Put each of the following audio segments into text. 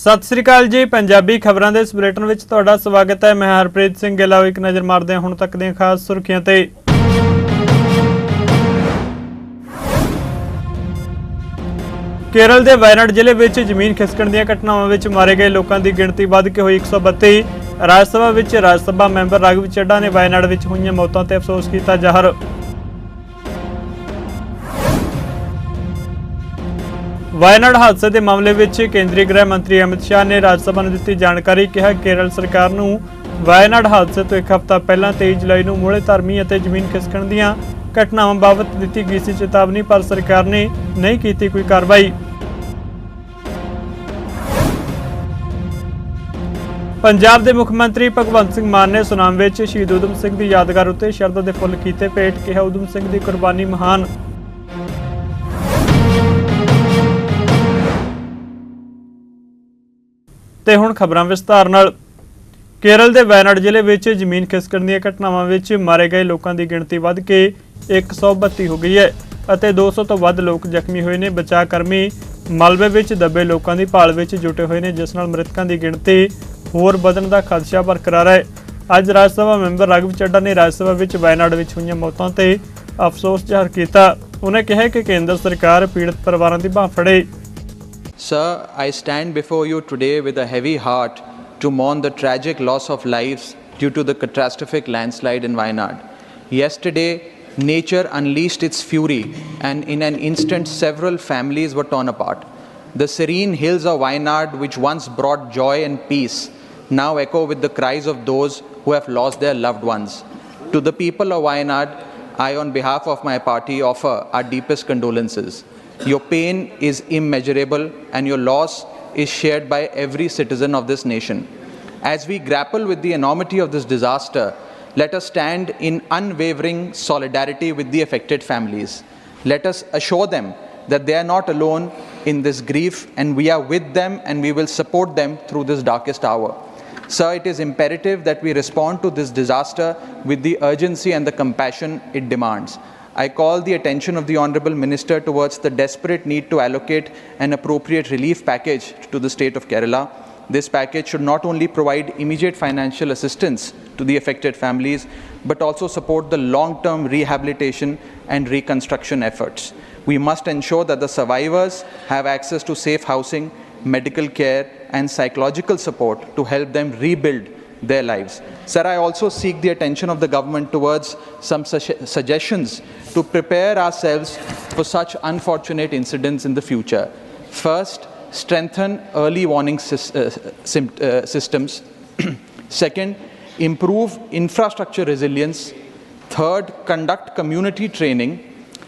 ਸਤਿ ਸ੍ਰੀ ਅਕਾਲ ਜੀ, ਪੰਜਾਬੀ ਖਬਰਾਂ ਦੇ ਇਸ ਬੁਲੇਟਿਨ ਵਿੱਚ ਤੁਹਾਡਾ ਸਵਾਗਤ ਹੈ। ਮੈਂ ਹਰਪ੍ਰੀਤ ਸਿੰਘ ਗਿੱਲਾ ਇੱਕ ਨਜ਼ਰ ਮਾਰਦੇ ਹਾਂ ਹੁਣ ਤੱਕ ਦੀਆਂ ਖਾਸ ਸੁਰਖੀਆਂ ਤੇ। ਕੇਰਲ ਦੇ ਵਾਇਨਾਡ ਜ਼ਿਲ੍ਹੇ ਵਿੱਚ ਜ਼ਮੀਨ ਖਿਸਕਣ ਦੀਆਂ ਘਟਨਾਵਾਂ ਵਿੱਚ ਮਾਰੇ ਗਏ ਲੋਕਾਂ ਦੀ ਗਿਣਤੀ ਵੱਧ ਕੇ ਹੋਈ 132 ਰਾਜ ਸਭਾ ਵਿੱਚ ਰਾਜ ਸਭਾ ਮੈਂਬਰ ਰਾਘਵ ਚੱਡਾ ਨੇ ਵਾਇਨਾਡ ਵਿੱਚ ਹੋਈਆਂ ਮੌਤਾਂ ਤੇ ਅਫਸੋਸ ਕੀਤਾ ਜ਼ਾਹਰ। ਵਾਇਨਾਡ ਹਾਦਸੇ ਦੇ ਮਾਮਲੇ ਵਿੱਚ ਕੇਂਦਰੀ ਗ੍ਰਹਿ ਮੰਤਰੀ ਅਮਿਤ ਸ਼ਾਹ ਨੇ ਰਾਜ ਸਭਾ ਨੂੰ ਦਿੱਤੀ ਜਾਣਕਾਰੀ ਕਿਹਾ ਕੇਰਲ ਸਰਕਾਰ ਨੂੰ ਵਾਇਨਾਡ ਹਾਦਸੇ ਤੋਂ ਇੱਕ ਹਫ਼ਤਾ ਪਹਿਲਾਂ 23 ਜੁਲਾਈ ਨੂੰ ਮੂਲੇ ਧਰਮੀ ਅਤੇ ਜ਼ਮੀਨ ਖਿਸਕਣ ਦੀਆਂ ਘਟਨਾਵਾਂ ਬਾਬਤ ਦਿੱਤੀ ਗਈ ਸੀ ਚੇਤਾਵਨੀ, ਪਰ ਸਰਕਾਰ ਨੇ ਨਹੀਂ ਕੀਤੀ ਕੋਈ ਕਾਰਵਾਈ। ਪੰਜਾਬ ਦੇ ਮੁੱਖ ਮੰਤਰੀ ਭਗਵੰਤ ਸਿੰਘ ਮਾਨ ਨੇ ਸੁਨਾਮ ਵਿੱਚ ਸ਼ਹੀਦ ਊਧਮ ਸਿੰਘ ਦੀ ਯਾਦਗਾਰ ਉੱਤੇ ਸ਼ਰਧਾ ਦੇ ਫੁੱਲ ਕੀਤੇ ਭੇਟ ਕਿਹਾ। ਊਧਮ ਸਿੰਘ ਦੀ ਕੁਰਬਾਨੀ ਮਹਾਨ ਤੇ ਹੁਣ ਖਬਰਾਂ ਵਿਸਤਾਰ ਨਾਲ। ਕੇਰਲ ਦੇ ਵਾਇਨਾਡ ਜ਼ਿਲ੍ਹੇ ਵਿੱਚ ਜ਼ਮੀਨ ਖਿਸਕਣ ਦੀਆਂ ਘਟਨਾਵਾਂ ਵਿੱਚ ਮਾਰੇ ਗਏ ਲੋਕਾਂ ਦੀ ਗਿਣਤੀ ਵੱਧ ਕੇ 132 ਹੋ ਗਈ ਹੈ ਅਤੇ 200 ਤੋਂ ਵੱਧ ਲੋਕ ਜ਼ਖਮੀ ਹੋਏ ਨੇ। ਬਚਾਅ ਕਰਮੀ ਮਲਬੇ ਵਿੱਚ ਦੱਬੇ ਲੋਕਾਂ ਦੀ ਭਾਲ ਵਿੱਚ ਜੁਟੇ ਹੋਏ ਨੇ, ਜਿਸ ਨਾਲ ਮ੍ਰਿਤਕਾਂ ਦੀ ਗਿਣਤੀ ਹੋਰ ਵਧਣ ਦਾ ਖਦਸ਼ਾ ਬਰਕਰਾਰ ਹੈ। ਅੱਜ ਰਾਜ ਸਭਾ ਮੈਂਬਰ ਰਾਘਵ ਚੱਡਾ ਨੇ ਰਾਜ ਸਭਾ ਵਿੱਚ ਵਾਇਨਾਡ ਵਿੱਚ ਹੋਈਆਂ ਮੌਤਾਂ ਤੇ ਅਫਸੋਸ ਜ਼ਾਹਰ ਕੀਤਾ। ਉਹਨੇ ਕਿਹਾ ਕਿ ਕੇਂਦਰ ਸਰਕਾਰ ਪੀੜਤ ਪਰਿਵਾਰਾਂ ਦੀ ਬਾਹ ਫੜੇ। Sir, I stand before you today with a heavy heart to mourn the tragic loss of lives due to the catastrophic landslide in Wayanad. Yesterday, nature unleashed its fury, and in an instant, several families were torn apart. The serene hills of Wayanad, which once brought joy and peace, now echo with the cries of those who have lost their loved ones. To the people of Wayanad, I, on behalf of my party, offer our deepest condolences. Your pain is immeasurable, and your loss is shared by every citizen of this nation. As we grapple with the enormity of this disaster, let us stand in unwavering solidarity with the affected families. Let us assure them that they are not alone in this grief, and we are with them and we will support them through this darkest hour. Sir, it is imperative that we respond to this disaster with the urgency and the compassion it demands. I call the attention of the Honourable Minister towards the desperate need to allocate an appropriate relief package to the state of Kerala. This package should not only provide immediate financial assistance to the affected families, but also support the long term rehabilitation and reconstruction efforts. We must ensure that the survivors have access to safe housing, medical care, and psychological support to help them rebuild their lives. Sir, I also seek the attention of the government towards some su- suggestions to prepare ourselves for such unfortunate incidents in the future. First, strengthen early warning uh, uh, systems. Second, improve infrastructure resilience. Third, conduct community training.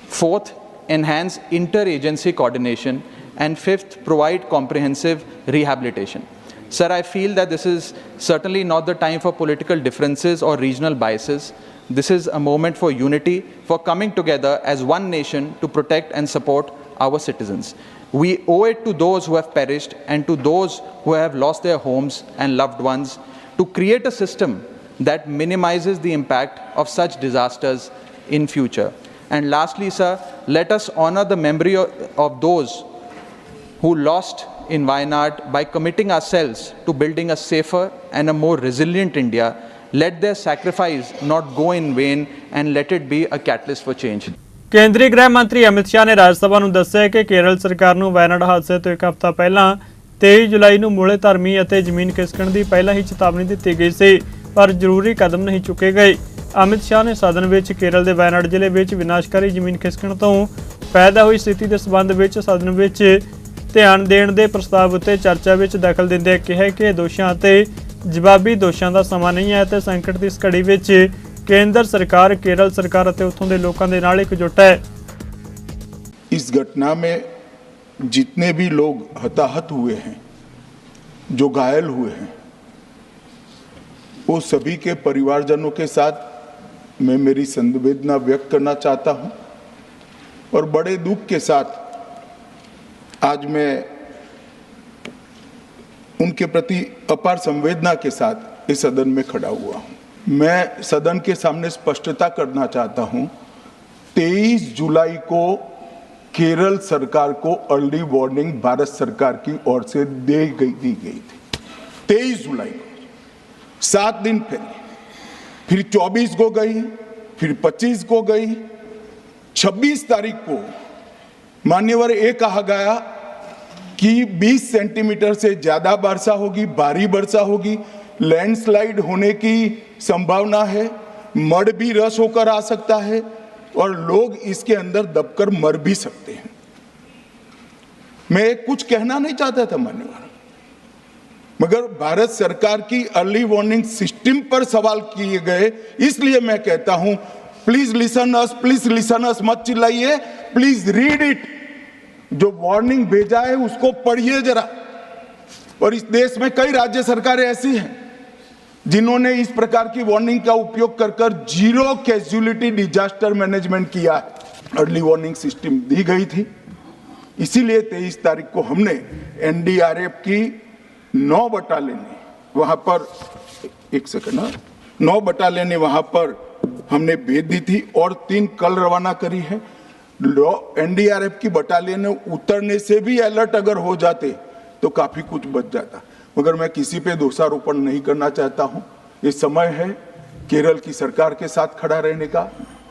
Fourth, enhance interagency coordination. And fifth, provide comprehensive rehabilitation. Sir, I feel that this is certainly not the time for political differences or regional biases. This is a moment for unity, for coming together as one nation to protect and support our citizens. We owe it to those who have perished and to those who have lost their homes and loved ones to create a system that minimizes the impact of such disasters in future. And lastly, sir, let us honor the memory of, those who lost in Wayanad by committing ourselves to building a safer and a more resilient India. Let their sacrifice not go in vain and let it be a catalyst for change. ਕੇਂਦਰੀ ਗ੍ਰਹਿ ਮੰਤਰੀ ਅਮਿਤ ਸ਼ਾਹ ਨੇ ਰਾਜ ਸਭਾ ਨੂੰ ਦੱਸਿਆ ਕਿ ਕੇਰਲ ਸਰਕਾਰ ਨੂੰ ਵਾਇਨਾਡ ਹਾਦਸੇ ਤੋਂ ਇੱਕ ਹਫ਼ਤਾ ਪਹਿਲਾਂ 23 ਜੁਲਾਈ ਨੂੰ ਮੂਲੇ ਧਰਮੀ ਅਤੇ ਜ਼ਮੀਨ ਖਿਸਕਣ ਦੀ ਪਹਿਲਾਂ ਹੀ ਚੇਤਾਵਨੀ ਦਿੱਤੀ ਗਈ ਸੀ, ਪਰ ਜ਼ਰੂਰੀ ਕਦਮ ਨਹੀਂ ਚੁੱਕੇ ਗਏ ਅਮਿਤ ਸ਼ਾਹ ਨੇ ਸਦਨ ਵਿੱਚ ਕੇਰਲ ਦੇ ਵਾਇਨਾਡ ਜ਼ਿਲ੍ਹੇ ਵਿੱਚ ਵਿਨਾਸ਼ਕਾਰੀ ਜ਼ਮੀਨ ਖਿਸਕਣ ਤੋਂ ਪੈਦਾ ਹੋਈ ਸਥਿਤੀ ਦੇ ਸਬੰਧ ਵਿੱਚ ਸਦਨ ਵਿੱਚ ਧਿਆਨ ਦੇਣ ਦੇ ਪ੍ਰਸਤਾਵ ਉੱਤੇ ਚਰਚਾ ਵਿੱਚ ਦਖਲ ਦਿੰਦਿਆਂ ਕਿਹਾ ਕਿ ਦੋਸ਼ਾਂ ਅਤੇ ਜਵਾਬੀ ਦੋਸ਼ਾਂ ਦਾ ਸਮਾਂ ਨਹੀਂ ਹੈ ਤੇ ਸੰਕਟ ਦੀ ਇਸ ਘੜੀ ਵਿੱਚ ਕੇਂਦਰ ਸਰਕਾਰ ਕੇਰਲ ਸਰਕਾਰ ਅਤੇ ਉੱਥੋਂ ਦੇ ਲੋਕਾਂ ਦੇ ਨਾਲ ਇਕਜੁੱਟ ਹੈ इस घटना में जितने भी लोग हताहत हुए हैं जो घायल हुए हैं वो सभी के परिवारजनों के साथ मैं मेरी संवेदना व्यक्त करना चाहता हूं और बड़े दुख के साथ आज मैं उनके प्रति अपार संवेदना के साथ इस सदन में खड़ा हुआ हूँ। मैं सदन के सामने स्पष्टता करना चाहता हूँ 23 जुलाई को केरल सरकार को अर्ली वार्निंग भारत सरकार की ओर से दे गई, दी गई थी। तेईस जुलाई को, सात दिन पहले, फिर 24 को गई, फिर 25 को गई 26 तारीख को मान्यवर ये कहा गया कि 20 सेंटीमीटर से ज़्यादा वर्षा होगी, भारी वर्षा होगी। लैंडस्लाइड होने की संभावना है, मड भी रस होकर आ सकता है और लोग इसके अंदर दबकर मर भी सकते हैं। मैं कुछ कहना नहीं चाहता था, मान्यवर। मगर भारत सरकार की अर्ली वार्निंग सिस्टम पर सवाल किए गए, इसलिए मैं कहता हूँ please listen us please listen us मत चिल्लाइए प्लीज़ रीड इट जो वार्निंग भेजा है उसको पढ़िए जरा। और इस देश में कई राज्य सरकारें ऐसी हैं जिन्होंने इस प्रकार की वार्निंग का उपयोग कर कर ज़ीरो कैजुअलिटी डिजास्टर मैनेजमेंट किया अर्ली वार्निंग सिस्टम दी गई थी। इसीलिए तेईस तारीख को हमने एनडीआरएफ की नौ बटालियन वहाँ पर एक सेकंड हाँ, नौ बटालियन वहाँ पर हमने भेज दी थी और तीन कल रवाना करी है। एनडीआरएफ की बटालियन उतरने से भी अलर्ट अगर हो जाते तो काफ़ी कुछ बच जाता। मगर मैं किसी पे दोषारोपण नहीं करना चाहता हूँ। ये समय है केरल की सरकार के साथ खड़ा रहने का,